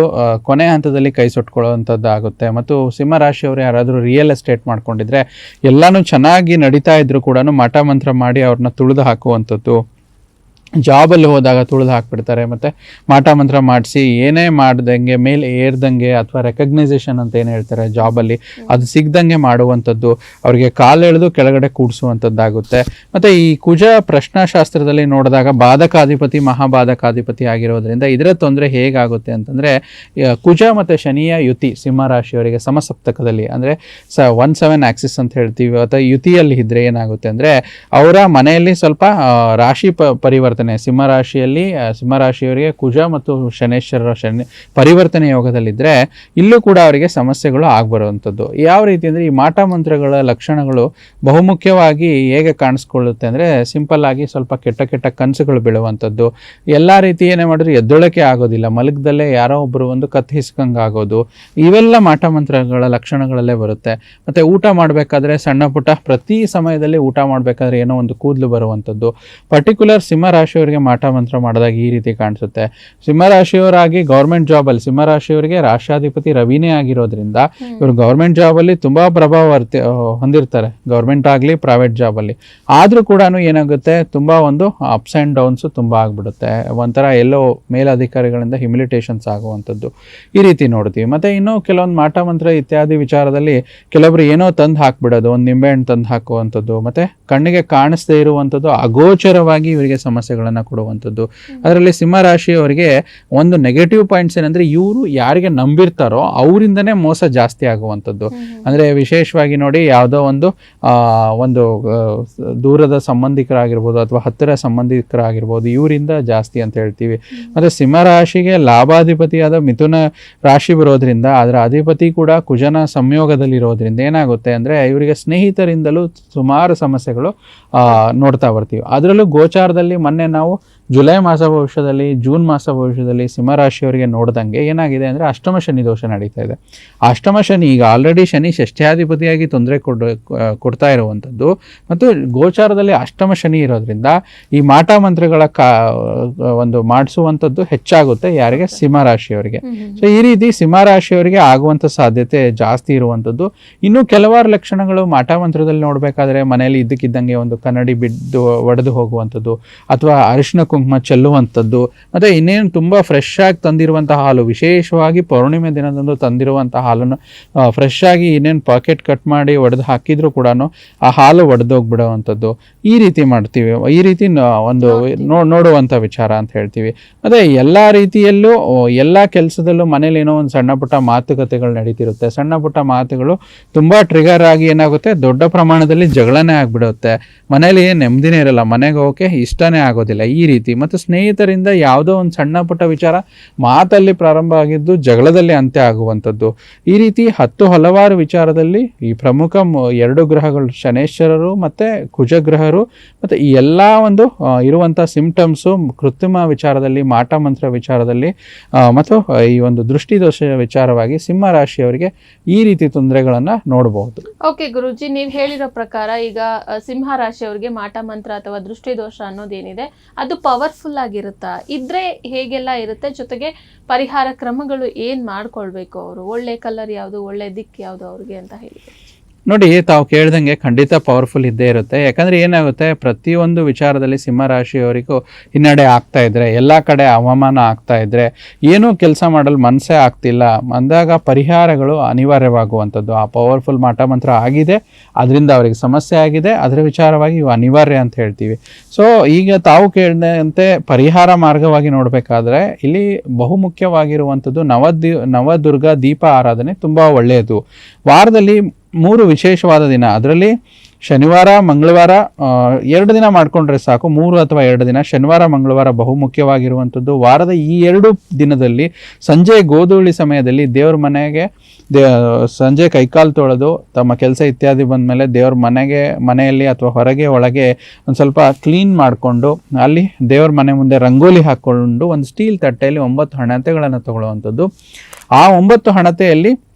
[SPEAKER 2] ಕೊನೆ ಹಂತದಲ್ಲಿ ಕೈ ಸುಟ್ಕೊಳ್ಳುವಂಥದ್ದು ಆಗುತ್ತೆ ಮತ್ತು ಸಿಂಹ ರಾಶಿಯವರು ಯಾರಾದರೂ ರಿಯಲ್ ಎಸ್ಟೇಟ್ ಮಾಡ್ಕೊಂಡಿದ್ರೆ, ಎಲ್ಲನೂ ಚೆನ್ನಾಗಿ ನಡೀತಾ ಇದ್ದರೂ ಕೂಡ ಮಠ ಮಂತ್ರ ಮಾಡಿ ಅವ್ರನ್ನ ತುಳಿದು ಹಾಕುವಂಥದ್ದು. ಜಾಬಲ್ಲಿ ಹೋದಾಗ ತುಳಿದು ಹಾಕ್ಬಿಡ್ತಾರೆ, ಮತ್ತು ಮಾಟ ಮಂತ್ರ ಮಾಡಿಸಿ ಏನೇ ಮಾಡ್ದಂಗೆ, ಮೇಲೆ ಏರ್ದಂಗೆ ಅಥವಾ ರೆಕಗ್ನೈಸೇಷನ್ ಅಂತ ಏನು ಹೇಳ್ತಾರೆ ಜಾಬಲ್ಲಿ, ಅದು ಸಿಗ್ದಂಗೆ ಮಾಡುವಂಥದ್ದು, ಅವರಿಗೆ ಕಾಲೆಳೆದು ಕೆಳಗಡೆ ಕೂಡಿಸುವಂಥದ್ದಾಗುತ್ತೆ. ಮತ್ತು ಈ ಕುಜ ಪ್ರಶ್ನಾಶಾಸ್ತ್ರದಲ್ಲಿ ನೋಡಿದಾಗ ಬಾಧಕಾಧಿಪತಿ, ಮಹಾಬಾಧಕಾಧಿಪತಿ ಆಗಿರೋದ್ರಿಂದ ಇದರ ತೊಂದರೆ ಹೇಗಾಗುತ್ತೆ ಅಂತಂದರೆ ಕುಜ ಮತ್ತು ಶನಿಯ ಯುತಿ ಸಿಂಹ ರಾಶಿಯವರಿಗೆ ಸಮಸಪ್ತಕದಲ್ಲಿ, ಅಂದರೆ ಸ ಒನ್ ಸೆವೆನ್ ಆಕ್ಸಿಸ್ ಅಂತ ಹೇಳ್ತೀವಿ, ಅಥವಾ ಯುತಿಯಲ್ಲಿ ಇದ್ದರೆ ಏನಾಗುತ್ತೆ ಅಂದರೆ, ಅವರ ಮನೆಯಲ್ಲಿ ಸ್ವಲ್ಪ ರಾಶಿ ಪ, ಪರಿವರ್ತನೆ ಸಿಂಹ ರಾಶಿಯಲ್ಲಿ ಸಿಂಹರಾಶಿಯವರಿಗೆ ಸಿಂಹ ರಾಶಿಯವರಿಗೆ ಕುಜ ಮತ್ತು ಶನೇಶ್ವರರ ಶನಿ, ಪರಿವರ್ತನೆ ಯೋಗದಲ್ಲಿದ್ದರೆ ಇಲ್ಲೂ ಕೂಡ ಅವರಿಗೆ ಸಮಸ್ಯೆಗಳು ಆಗ್ಬರುವಂಥದ್ದು. ಯಾವ ರೀತಿ ಅಂದರೆ ಈ ಮಾಟ ಮಂತ್ರಗಳ ಲಕ್ಷಣಗಳು ಬಹುಮುಖ್ಯವಾಗಿ ಹೇಗೆ ಕಾಣಿಸ್ಕೊಳ್ಳುತ್ತೆ ಅಂದರೆ ಸಿಂಪಲ್ ಆಗಿ ಸ್ವಲ್ಪ ಕೆಟ್ಟ ಕೆಟ್ಟ ಕನಸುಗಳು ಬೀಳುವಂಥದ್ದು. ಎಲ್ಲ ರೀತಿ ಏನೇ ಮಾಡಿದ್ರು ಎದ್ದೊಳಕೆ ಆಗೋದಿಲ್ಲ. ಮಲಗದಲ್ಲೇ ಯಾರೋ ಒಬ್ಬರು ಒಂದು ಕತ್ತಿಸ್ಕಂಗಾಗೋದು ಆಗೋದು. ಇವೆಲ್ಲ ಮಾಟ ಮಂತ್ರಗಳ ಲಕ್ಷಣಗಳಲ್ಲೇ ಬರುತ್ತೆ. ಮತ್ತು ಊಟ ಮಾಡಬೇಕಾದ್ರೆ ಸಣ್ಣ ಪುಟ್ಟ ಪ್ರತಿ ಸಮಯದಲ್ಲಿ ಊಟ ಮಾಡಬೇಕಾದ್ರೆ ಏನೋ ಒಂದು ಕೂದಲು ಬರುವಂಥದ್ದು. ಪರ್ಟಿಕ್ಯುಲರ್ ಸಿಂಹ ರಾಶಿಯವರಿಗೆ ಮಾಟ ಮಂತ್ರ ಮಾಡಿದಾಗ ಈ ರೀತಿ ಕಾಣಿಸುತ್ತೆ. ಸಿಂಹರಾಶಿಯವರಾಗಿ ಗೌರ್ಮೆಂಟ್ ಜಾಬಲ್ಲಿ ಸಿಂಹರಾಶಿಯವರಿಗೆ ರಾಷ್ಟ್ರಾಧಿಪತಿ ರವಿನೇ ಆಗಿರೋದ್ರಿಂದ ಇವರು ಗೌರ್ಮೆಂಟ್ ಜಾಬಲ್ಲಿ ತುಂಬ ಪ್ರಭಾವ ಹೊಂದಿರ್ತಾರೆ. ಗೌರ್ಮೆಂಟ್ ಆಗಲಿ ಪ್ರೈವೇಟ್ ಜಾಬಲ್ಲಿ ಆದರೂ ಕೂಡ ಏನಾಗುತ್ತೆ? ತುಂಬ ಒಂದು ಅಪ್ಸ್ ಆ್ಯಂಡ್ ಡೌನ್ಸು ತುಂಬ ಆಗಿಬಿಡುತ್ತೆ. ಒಂಥರ ಎಲ್ಲೋ ಮೇಲಧಿಕಾರಿಗಳಿಂದ ಹಿಮಿಲಿಟೇಷನ್ಸ್ ಆಗುವಂಥದ್ದು. ಈ ರೀತಿ ನೋಡ್ತೀವಿ. ಮತ್ತು ಇನ್ನೂ ಕೆಲವೊಂದು ಮಾಟ ಮಂತ್ರ ಇತ್ಯಾದಿ ವಿಚಾರದಲ್ಲಿ ಕೆಲವೊಬ್ರು ಏನೋ ತಂದು ಹಾಕ್ಬಿಡೋದು ಒಂದು ನಿಂಬೆಹಣ್ಣು ತಂದು ಹಾಕುವಂಥದ್ದು ಮತ್ತು ಕಣ್ಣಿಗೆ ಕಾಣಿಸ್ದೇ ಇರುವಂಥದ್ದು ಅಗೋಚರವಾಗಿ ಇವರಿಗೆ ಸಮಸ್ಯೆಗಳನ್ನು ಕೊಡುವಂಥದ್ದು. ಅದರಲ್ಲಿ ಸಿಂಹ ರಾಶಿಯವರಿಗೆ ಒಂದು ನೆಗೆಟಿವ್ ಪಾಯಿಂಟ್ಸ್ ಏನಂದರೆ ಇವರು ಯಾರಿಗೆ ನಂಬಿರ್ತಾರೋ ಅವರಿಂದನೇ ಮೋಸ ಜಾಸ್ತಿ ಆಗುವಂಥದ್ದು. ಅಂದರೆ ವಿಶೇಷವಾಗಿ ನೋಡಿ ಯಾವುದೋ ಒಂದು ಒಂದು ದೂರದ ಸಂಬಂಧಿಕರಾಗಿರ್ಬೋದು ಅಥವಾ ಹತ್ತಿರ ಸಂಬಂಧಿಕರಾಗಿರ್ಬೋದು ಇವರಿಂದ ಜಾಸ್ತಿ ಅಂತ ಹೇಳ್ತೀವಿ. ಮತ್ತು ಸಿಂಹ ರಾಶಿಗೆ ಲಾಭಾಧಿಪತಿಯಾದ ಮಿಥುನ ರಾಶಿ ಬರೋದ್ರಿಂದ ಅದರ ಅಧಿಪತಿ ಕೂಡ ಕುಜನ ಸಂಯೋಗದಲ್ಲಿರೋದ್ರಿಂದ ಏನಾಗುತ್ತೆ ಅಂದರೆ ಇವರಿಗೆ ಸ್ನೇಹಿತರಿಂದಲೂ ಸುಮಾರು ಸಮಸ್ಯೆಗಳು ನೋಡ್ತಾ ಬರ್ತೀವಿ. ಅದರಲ್ಲೂ ಗೋಚಾರದಲ್ಲಿ ಮೊನ್ನೆ ನಾವು ಜುಲೈ ಮಾಸ ಭವಿಷ್ಯದಲ್ಲಿ ಜೂನ್ ಮಾಸ ಭವಿಷ್ಯದಲ್ಲಿ ಸಿಂಹರಾಶಿಯವರಿಗೆ ನೋಡ್ದಂಗೆ ಏನಾಗಿದೆ ಅಂದರೆ ಅಷ್ಟಮ ಶನಿ ದೋಷ ನಡೀತಾ ಇದೆ. ಅಷ್ಟಮ ಶನಿ ಈಗ ಆಲ್ರೆಡಿ ಶನಿ ಷಷ್ಠ್ಯಾಧಿಪತಿಯಾಗಿ ತೊಂದರೆ ಕೊಡ ಕೊಡ್ತಾ ಇರುವಂಥದ್ದು. ಮತ್ತು ಗೋಚಾರದಲ್ಲಿ ಅಷ್ಟಮ ಶನಿ ಇರೋದ್ರಿಂದ ಈ ಮಾಟ ಮಂತ್ರಗಳ ಕಾ ಒಂದು ಮಾಡಿಸುವಂಥದ್ದು ಹೆಚ್ಚಾಗುತ್ತೆ ಯಾರಿಗೆ? ಸಿಂಹರಾಶಿಯವರಿಗೆ. ಸೊ ಈ ರೀತಿ ಸಿಂಹರಾಶಿಯವರಿಗೆ ಆಗುವಂಥ ಸಾಧ್ಯತೆ ಜಾಸ್ತಿ ಇರುವಂಥದ್ದು. ಇನ್ನು ಕೆಲವಾರು ಲಕ್ಷಣಗಳು ಮಾಟ ಮಂತ್ರದಲ್ಲಿ ನೋಡಬೇಕಾದ್ರೆ ಮನೆಯಲ್ಲಿ ಇದ್ದಕ್ಕಿದ್ದಂಗೆ ಒಂದು ಕನ್ನಡಿ ಬಿದ್ದು ಒಡೆದು ಹೋಗುವಂಥದ್ದು. ಅಥವಾ ಅರಿಶಿನ ಕುಂಕುಮ ಚೆಲ್ಲುವಂಥದ್ದು ಮತ್ತು ಇನ್ನೇನು ತುಂಬ ಫ್ರೆಶ್ ಆಗಿ ತಂದಿರುವಂಥ ಹಾಲು ವಿಶೇಷವಾಗಿ ಪೌರ್ಣಿಮೆ ದಿನದಂದು ತಂದಿರುವಂಥ ಹಾಲನ್ನು ಫ್ರೆಶ್ ಆಗಿ ಇನ್ನೇನು ಪಾಕೆಟ್ ಕಟ್ ಮಾಡಿ ಒಡೆದು ಹಾಕಿದ್ರು ಕೂಡ ಆ ಹಾಲು ಒಡೆದೋಗ್ಬಿಡುವಂಥದ್ದು. ಈ ರೀತಿ ಮಾಡ್ತೀವಿ. ಈ ರೀತಿ ಒಂದು ನೋ ನೋಡುವಂಥ ವಿಚಾರ ಅಂತ ಹೇಳ್ತೀವಿ. ಮತ್ತು ಎಲ್ಲ ರೀತಿಯಲ್ಲೂ ಎಲ್ಲ ಕೆಲಸದಲ್ಲೂ ಮನೇಲಿ ಏನೋ ಒಂದು ಸಣ್ಣ ಪುಟ್ಟ ಮಾತುಕತೆಗಳು ನಡೀತಿರುತ್ತೆ. ಸಣ್ಣ ಪುಟ್ಟ ಮಾತುಗಳು ತುಂಬ ಟ್ರಿಗರ್ ಆಗಿ ಏನಾಗುತ್ತೆ? ದೊಡ್ಡ ಪ್ರಮಾಣದಲ್ಲಿ ಜಗಳನೇ ಆಗಿಬಿಡುತ್ತೆ. ಮನೇಲಿ ನೆಮ್ಮದಿನೇ ಇರಲ್ಲ. ಮನೆಗೆ ಹೋಗೋಕೆ ಇಷ್ಟನೇ ಆಗೋದಿಲ್ಲ ಆಗೋದಿಲ್ಲ. ಈ ರೀತಿ ಮತ್ತು ಸ್ನೇಹಿತರಿಂದ ಯಾವುದೋ ಒಂದು ಸಣ್ಣ ಪುಟ್ಟ ವಿಚಾರ ಮಾತಲ್ಲಿ ಪ್ರಾರಂಭ ಆಗಿದ್ದು ಜಗಳದಲ್ಲಿ ಅಂತ್ಯ ಆಗುವಂಥದ್ದು. ಈ ರೀತಿ ಹತ್ತು ಹಲವಾರು ವಿಚಾರದಲ್ಲಿ ಈ ಪ್ರಮುಖ ಎರಡು ಗ್ರಹಗಳು ಶನೇಶ್ವರರು ಮತ್ತು ಕುಜಗ್ರಹರು ಮತ್ತು ಈ ಎಲ್ಲ ಒಂದು ಇರುವಂಥ ಸಿಂಪ್ಟಮ್ಸು ಕೃತ್ರಿಮ ವಿಚಾರದಲ್ಲಿ, ಮಾಟ ಮಂತ್ರ ವಿಚಾರದಲ್ಲಿ ಮತ್ತು ಈ ಒಂದು ದೃಷ್ಟಿದೋಷ ವಿಚಾರವಾಗಿ ಸಿಂಹ ರಾಶಿಯವರಿಗೆ ಈ ರೀತಿ ತೊಂದರೆಗಳನ್ನು ನೋಡಬಹುದು
[SPEAKER 1] ಓಕೆ ಗುರುಜಿ, ನೀವು ಹೇಳಿರೋ ಪ್ರಕಾರ ಈಗ ಸಿಂಹ ರಾಶಿಯವರಿಗೆ ಮಾಟ ಮಂತ್ರ ಅಥವಾ ದೃಷ್ಟಿದೋಷ ಅನ್ನೋದೇನಿದೆ. ಅದು ಪವರ್ಫುಲ್ ಆಗಿರುತ್ತಾ? ಇದ್ರೆ ಹೇಗೆಲ್ಲ ಇರುತ್ತೆ? ಜೊತೆಗೆ ಪರಿಹಾರ ಕ್ರಮಗಳು ಏನ್ ಮಾಡ್ಕೊಳ್ಬೇಕು ಅವರು? ಒಳ್ಳೆ ಕಲರ್ ಯಾವುದು, ಒಳ್ಳೆ ದಿಕ್ಕು ಯಾವುದು ಅವ್ರಿಗೆ ಅಂತ ಹೇಳಿ
[SPEAKER 2] ನೋಡಿ, ತಾವು ಕೇಳ್ದಂಗೆ ಖಂಡಿತ ಪವರ್ಫುಲ್ ಇದ್ದೇ ಇರುತ್ತೆ. ಯಾಕಂದ್ರೆ ಏನಾಗುತ್ತೆ, ಪ್ರತಿಯೊಂದು ವಿಚಾರದಲ್ಲಿ ಸಿಂಹ ರಾಶಿಯವರಿಗೂ ಹಿನ್ನಡೆ ಆಗ್ತಾ ಇದ್ರೆ, ಎಲ್ಲ ಕಡೆ ಅವಮಾನ ಆಗ್ತಾ ಇದ್ರೆ, ಏನೂ ಕೆಲಸ ಮಾಡಲು ಮನಸ್ಸೇ ಆಗ್ತಿಲ್ಲ. ಅಂದಾಗ ಪರಿಹಾರಗಳು ಅನಿವಾರ್ಯವಾಗುವಂಥದ್ದು. ಆ ಪವರ್ಫುಲ್ ಮಾಟ ಮಂತ್ರ ಆಗಿದೆ, ಅದರಿಂದ ಅವರಿಗೆ ಸಮಸ್ಯೆ ಆಗಿದೆ, ಅದರ ವಿಚಾರವಾಗಿ ಇವು ಅನಿವಾರ್ಯ ಅಂತ ಹೇಳ್ತೀವಿ. ಸೊ ಈಗ ತಾವು ಕೇಳಿದಂತೆ ಪರಿಹಾರ ಮಾರ್ಗವಾಗಿ ನೋಡಬೇಕಾದ್ರೆ, ಇಲ್ಲಿ ಬಹುಮುಖ್ಯವಾಗಿರುವಂಥದ್ದು ನವದಿ, ನವದುರ್ಗ ದೀಪ ಆರಾಧನೆ ತುಂಬ ಒಳ್ಳೆಯದು. ವಾರದಲ್ಲಿ ಮೂರು ವಿಶೇಷವಾದ ದಿನ. ಅದರಲ್ಲಿ ಶನಿವಾರ, ಮಂಗಳವಾರ ಎರಡು ದಿನ ಮಾಡಿಕೊಂಡ್ರೆ ಸಾಕು. ಮೂರು ಅಥವಾ ಎರಡು ದಿನ. ಶನಿವಾರ, ಮಂಗಳವಾರ ಬಹುಮುಖ್ಯವಾಗಿರುವಂಥದ್ದು ವಾರದ ಈ ಎರಡು ದಿನದಲ್ಲಿ ಸಂಜೆ ಗೋಧೂಳಿ ಸಮಯದಲ್ಲಿ ದೇವ್ರ ಮನೆಗೆ, ದೇ, ಸಂಜೆ ಕೈಕಾಲು ತೊಳೆದು ತಮ್ಮ ಕೆಲಸ ಇತ್ಯಾದಿ ಬಂದಮೇಲೆ ದೇವ್ರ ಮನೆಗೆ, ಮನೆಯಲ್ಲಿ ಅಥವಾ ಹೊರಗೆ, ಒಳಗೆ ಒಂದು ಸ್ವಲ್ಪ ಕ್ಲೀನ್ ಮಾಡಿಕೊಂಡು ಅಲ್ಲಿ ದೇವ್ರ ಮನೆ ಮುಂದೆ ರಂಗೋಲಿ ಹಾಕ್ಕೊಂಡು ಒಂದು ಸ್ಟೀಲ್ ತಟ್ಟೆಯಲ್ಲಿ ಒಂಬತ್ತು ಹಣತೆಗಳನ್ನು ತಗೊಳ್ಳುವಂಥದ್ದು. ಆ ಒಂಬತ್ತು ಹಣತೆಯಲ್ಲಿ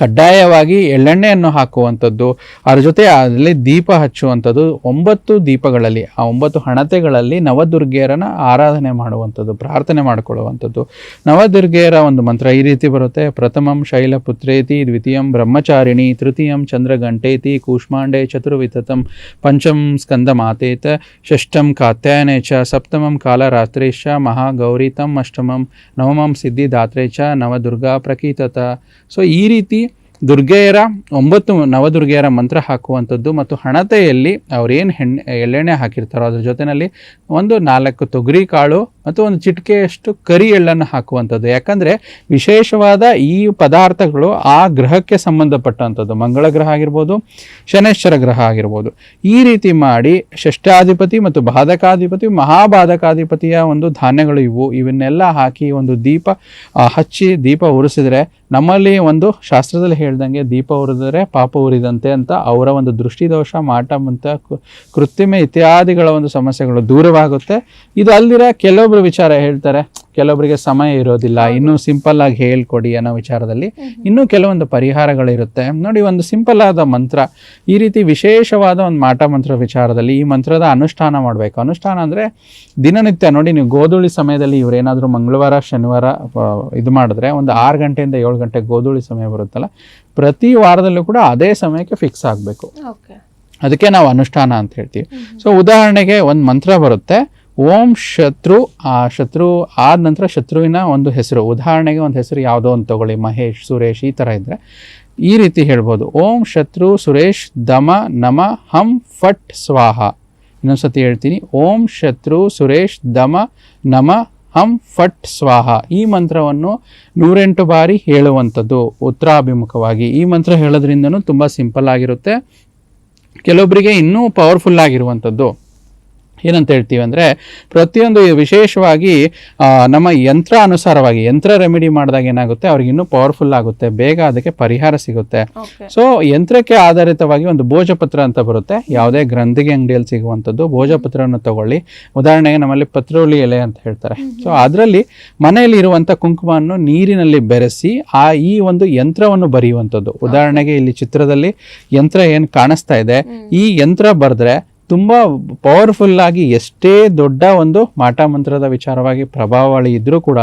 [SPEAKER 2] ಕಡ್ಡಾಯವಾಗಿ ಎಳ್ಳೆಣ್ಣೆಯನ್ನು ಹಾಕುವಂಥದ್ದು, ಅದರ ಜೊತೆ ಅದರಲ್ಲಿ ದೀಪ ಹಚ್ಚುವಂಥದ್ದು, ಒಂಬತ್ತು ದೀಪಗಳಲ್ಲಿ, ಆ ಒಂಬತ್ತು ಹಣತೆಗಳಲ್ಲಿ ನವದುರ್ಗೆಯರನ್ನು ಆರಾಧನೆ ಮಾಡುವಂಥದ್ದು, ಪ್ರಾರ್ಥನೆ ಮಾಡಿಕೊಳ್ಳುವಂಥದ್ದು. ನವದುರ್ಗೆಯರ ಒಂದು ಮಂತ್ರ ಈ ರೀತಿ ಬರುತ್ತೆ, ಪ್ರಥಮಂ ಶೈಲಪುತ್ರೇತಿ ದ್ವಿತೀಯಂ ಬ್ರಹ್ಮಚಾರಿಣಿ, ತೃತೀಯಂ ಚಂದ್ರಗಂಟೇತಿ ಕೂಷ್ಮಾಂಡೆ ಚತುರ್ವಿತತಂ ಪಂಚಂ ಸ್ಕಂದ ಮಾತೇತ ಷಷ್ಠಂ ಕಾತ್ಯಾಯನೆ ಚ, ಸಪ್ತಮಂ ಕಾಲರಾತ್ರೇಶ ಮಹಾಗೌರಿತಂ ಅಷ್ಟಮಂ, ನವಮಂ ಸಿದ್ಧಿದಾತ್ರೇಚ ನವದುರ್ಗಾ ಪ್ರಕೀತತ. ಸೊ ಈ ರೀತಿ ದುರ್ಗೆಯರ ಒಂಬತ್ತು ನವದುರ್ಗೆಯರ ಮಂತ್ರ ಹಾಕುವಂಥದ್ದು ಮತ್ತು ಹಣತೆಯಲ್ಲಿ ಅವ್ರೇನು ಹೆಣ್ಣೆ ಎಳ್ಳೆಣ್ಣೆ ಹಾಕಿರ್ತಾರೋ ಅದ್ರ ಜೊತೆಯಲ್ಲಿ ಒಂದು ನಾಲ್ಕು ತೊಗರಿ ಕಾಳು ಮತ್ತು ಒಂದು ಚಿಟಿಕೆಯಷ್ಟು ಕರಿ ಎಳ್ಳನ್ನು ಹಾಕುವಂಥದ್ದು. ಯಾಕಂದರೆ ವಿಶೇಷವಾದ ಈ ಪದಾರ್ಥಗಳು ಆ ಗ್ರಹಕ್ಕೆ ಸಂಬಂಧಪಟ್ಟಂಥದ್ದು. ಮಂಗಳ ಗ್ರಹ ಆಗಿರ್ಬೋದು ಶನೇಶ್ವರ ಗ್ರಹ ಆಗಿರ್ಬೋದು. ಈ ರೀತಿ ಮಾಡಿ ಷಷ್ಠಾಧಿಪತಿ ಮತ್ತು ಬಾಧಕಾಧಿಪತಿ, ಮಹಾಬಾಧಕಾಧಿಪತಿಯ ಒಂದು ಧಾನ್ಯಗಳು ಇವು. ಇವನ್ನೆಲ್ಲ ಹಾಕಿ ಒಂದು ದೀಪ ಹಚ್ಚಿ ದೀಪ ಉರಿಸಿದರೆ ನಮ್ಮಲ್ಲಿ ಒಂದು ಶಾಸ್ತ್ರದಲ್ಲಿ ಹೇಳ್ದಂಗೆ ದೀಪ ಉರಿದರೆ ಪಾಪ ಉರಿದಂತೆ ಅಂತ ಅವರ ಒಂದು ದೃಷ್ಟಿದೋಷ, ಮಾಟ ಮುಂತ ಕೃತ್ರಿಮ ಇತ್ಯಾದಿಗಳ ಒಂದು ಸಮಸ್ಯೆಗಳು ದೂರವಾಗುತ್ತೆ. ಇದು ಅಲ್ದಿರ ಕೆಲವೊಬ್ರು ವಿಚಾರ ಹೇಳ್ತಾರೆ ಕೆಲವೊಬ್ರಿಗೆ ಸಮಯ ಇರೋದಿಲ್ಲ ಇನ್ನೂ ಸಿಂಪಲ್ ಆಗಿ ಹೇಳ್ಕೊಡಿ ಅನ್ನೋ ವಿಚಾರದಲ್ಲಿ ಇನ್ನೂ ಕೆಲವೊಂದು ಪರಿಹಾರಗಳಿರುತ್ತೆ. ನೋಡಿ ಒಂದು ಸಿಂಪಲ್ ಆದ ಮಂತ್ರ ಈ ರೀತಿ ವಿಶೇಷವಾದ ಒಂದು ಮಾಟ ಮಂತ್ರ ವಿಚಾರದಲ್ಲಿ ಈ ಮಂತ್ರದ ಅನುಷ್ಠಾನ ಮಾಡಬೇಕು. ಅನುಷ್ಠಾನ ಅಂದರೆ ದಿನನಿತ್ಯ ನೋಡಿ ನೀವು ಗೋಧೂಳಿ ಸಮಯದಲ್ಲಿ ಇವರೇನಾದರೂ ಮಂಗಳವಾರ ಶನಿವಾರ ಇದು ಮಾಡಿದ್ರೆ ಒಂದು ಆರು ಗಂಟೆಯಿಂದ ಏಳು ಗಂಟೆ ಗೋಧೂಳಿ ಸಮಯ ಬರುತ್ತಲ್ಲ ಪ್ರತಿ ವಾರದಲ್ಲೂ ಕೂಡ ಅದೇ ಸಮಯಕ್ಕೆ ಫಿಕ್ಸ್ ಆಗಬೇಕು. ಅದಕ್ಕೆ ನಾವು ಅನುಷ್ಠಾನ ಅಂತ ಹೇಳ್ತೀವಿ. ಸೊ ಉದಾಹರಣೆಗೆ ಒಂದು ಮಂತ್ರ ಬರುತ್ತೆ. ಓಂ ಶತ್ರು ಆ ಶತ್ರು ಆದ ನಂತರ ಶತ್ರುವಿನ ಒಂದು ಹೆಸರು. ಉದಾಹರಣೆಗೆ ಒಂದು ಹೆಸರು ಯಾವುದೋ ಒಂದು ತಗೊಳ್ಳಿ. ಮಹೇಶ್, ಸುರೇಶ್ ಈ ಥರ ಇದ್ದರೆ ಈ ರೀತಿ ಹೇಳ್ಬೋದು. ಓಂ ಶತ್ರು, ಸುರೇಶ್, ದಮ, ನಮ, ಹಂ, ಫಟ್, ಸ್ವಾಹ. ಇನ್ನೊಂದ್ಸತಿ ಹೇಳ್ತೀನಿ. ಓಂ ಶತ್ರು, ಸುರೇಶ್, ದಮ, ನಮ, ಹಂ, ಫಟ್, ಸ್ವಾಹ. ಈ ಮಂತ್ರವನ್ನು ನೂರೆಂಟು ಬಾರಿ ಹೇಳುವಂಥದ್ದು ಉತ್ತರಾಭಿಮುಖವಾಗಿ. ಈ ಮಂತ್ರ ಹೇಳೋದ್ರಿಂದನೂ ತುಂಬ ಸಿಂಪಲ್ ಆಗಿರುತ್ತೆ. ಕೆಲವೊಬ್ಬರಿಗೆ ಇನ್ನೂ ಪವರ್ಫುಲ್ ಆಗಿರುವಂಥದ್ದು. ಏನಂತ ಹೇಳ್ತೀವಿ ಅಂದರೆ ಪ್ರತಿಯೊಂದು ವಿಶೇಷವಾಗಿ ನಮ್ಮ ಯಂತ್ರ ಅನುಸಾರವಾಗಿ ಯಂತ್ರ ರೆಮಿಡಿ ಮಾಡಿದಾಗ ಏನಾಗುತ್ತೆ ಅವ್ರಿಗೆ ಇನ್ನೂ ಪವರ್ಫುಲ್ ಆಗುತ್ತೆ ಬೇಗ ಅದಕ್ಕೆ ಪರಿಹಾರ ಸಿಗುತ್ತೆ. ಸೊ ಯಂತ್ರಕ್ಕೆ ಆಧಾರಿತವಾಗಿ ಒಂದು ಭೋಜಪತ್ರ ಅಂತ ಬರುತ್ತೆ. ಯಾವುದೇ ಗ್ರಂಥಿಗೆ ಅಂಗಡಿಯಲ್ಲಿ ಸಿಗುವಂಥದ್ದು ಭೋಜಪತ್ರವನ್ನು ತಗೊಳ್ಳಿ. ಉದಾಹರಣೆಗೆ ನಮ್ಮಲ್ಲಿ ಪತ್ರೋಳಿ ಎಲೆ ಅಂತ ಹೇಳ್ತಾರೆ. ಸೊ ಅದರಲ್ಲಿ ಮನೆಯಲ್ಲಿ ಇರುವಂಥ ಕುಂಕುಮವನ್ನು ನೀರಿನಲ್ಲಿ ಬೆರೆಸಿ ಆ ಈ ಒಂದು ಯಂತ್ರವನ್ನು ಬರೆಯುವಂಥದ್ದು. ಉದಾಹರಣೆಗೆ ಇಲ್ಲಿ ಚಿತ್ರದಲ್ಲಿ ಯಂತ್ರ ಏನು ಕಾಣಿಸ್ತಾ ಇದೆ. ಈ ಯಂತ್ರ ಬರೆದ್ರೆ ತುಂಬ ಪವರ್ಫುಲ್ ಆಗಿ ಎಷ್ಟೇ ದೊಡ್ಡ ಒಂದು ಮಾಟ ಮಂತ್ರದ ವಿಚಾರವಾಗಿ ಪ್ರಭಾವಳಿ ಇದ್ದರೂ ಕೂಡ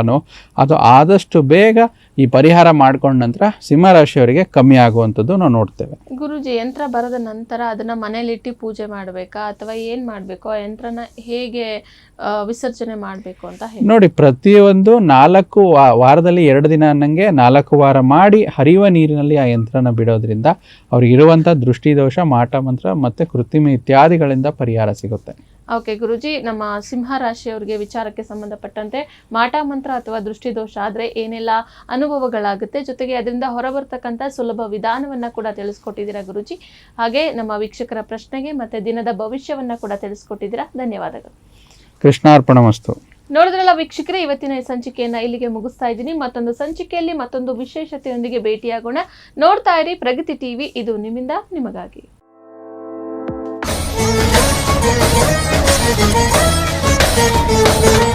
[SPEAKER 2] ಅದು ಆದಷ್ಟು ಬೇಗ ಈ ಪರಿಹಾರ ಮಾಡ್ಕೊಂಡ ನಂತರ ಸಿಂಹರಾಶಿಯವರಿಗೆ ಕಮ್ಮಿ ಆಗುವಂಥದ್ದು ನಾವು ನೋಡ್ತೇವೆ.
[SPEAKER 1] ಗುರುಜಿ ಯಂತ್ರ ಬರದ ನಂತರ ಅದನ್ನ ಮನೇಲಿಟ್ಟು ಪೂಜೆ ಮಾಡಬೇಕಾ? ಅಥವಾ ಏನ್ ಮಾಡಬೇಕು? ಆ ಯಂತ್ರನ ಹೇಗೆ ವಿಸರ್ಜನೆ ಮಾಡಬೇಕು ಅಂತ ಹೇಳಿ.
[SPEAKER 2] ನೋಡಿ ಪ್ರತಿಯೊಂದು ನಾಲ್ಕು ವಾರದಲ್ಲಿ ಎರಡು ದಿನ ಅನ್ನಂಗೆ ನಾಲ್ಕು ವಾರ ಮಾಡಿ ಹರಿಯುವ ನೀರಿನಲ್ಲಿ ಆ ಯಂತ್ರನ ಬಿಡೋದ್ರಿಂದ ಅವ್ರಿಗೆ ದೃಷ್ಟಿ ದೃಷ್ಟಿದೋಷ ಮಾಟ ಮಂತ್ರ ಮತ್ತು ಕೃತ್ರಿಮ ಇತ್ಯಾದಿಗಳಿಂದ ಪರಿಹಾರ ಸಿಗುತ್ತೆ.
[SPEAKER 1] ಓಕೆ ಗುರುಜಿ ನಮ್ಮ ಸಿಂಹ ರಾಶಿಯವರಿಗೆ ವಿಚಾರಕ್ಕೆ ಸಂಬಂಧಪಟ್ಟಂತೆ ಮಾಟ ಮಂತ್ರ ಅಥವಾ ದೃಷ್ಟಿದೋಷ ಆದರೆ ಏನೆಲ್ಲ ಅನುಭವಗಳಾಗುತ್ತೆ ಜೊತೆಗೆ ಅದರಿಂದ ಹೊರಬರ್ತಕ್ಕಂಥ ಸುಲಭ ವಿಧಾನವನ್ನ ಕೂಡ ತಿಳಿಸ್ಕೊಟ್ಟಿದ್ದೀರಾ ಗುರುಜಿ? ಹಾಗೆ ನಮ್ಮ ವೀಕ್ಷಕರ ಪ್ರಶ್ನೆಗೆ ಮತ್ತೆ ದಿನದ ಭವಿಷ್ಯವನ್ನ ಕೂಡ ತಿಳಿಸ್ಕೊಟ್ಟಿದ್ದೀರಾ? ಧನ್ಯವಾದಗಳು.
[SPEAKER 2] ಕೃಷ್ಣಾರ್ಪಣಮಸ್ತು.
[SPEAKER 1] ನೋಡಿದ್ರಲ್ಲ ವೀಕ್ಷಕರೇ ಇವತ್ತಿನ ಈ ಸಂಚಿಕೆಯನ್ನ ಇಲ್ಲಿಗೆ ಮುಗಿಸ್ತಾ ಇದ್ದೀನಿ. ಮತ್ತೊಂದು ಸಂಚಿಕೆಯಲ್ಲಿ ಮತ್ತೊಂದು ವಿಶೇಷತೆಯೊಂದಿಗೆ ಭೇಟಿಯಾಗೋಣ. ನೋಡ್ತಾ ಇರಿ ಪ್ರಗತಿ ಟಿವಿ ಇದು ನಿಮ್ಮಿಂದ ನಿಮಗಾಗಿ.
[SPEAKER 3] Müzik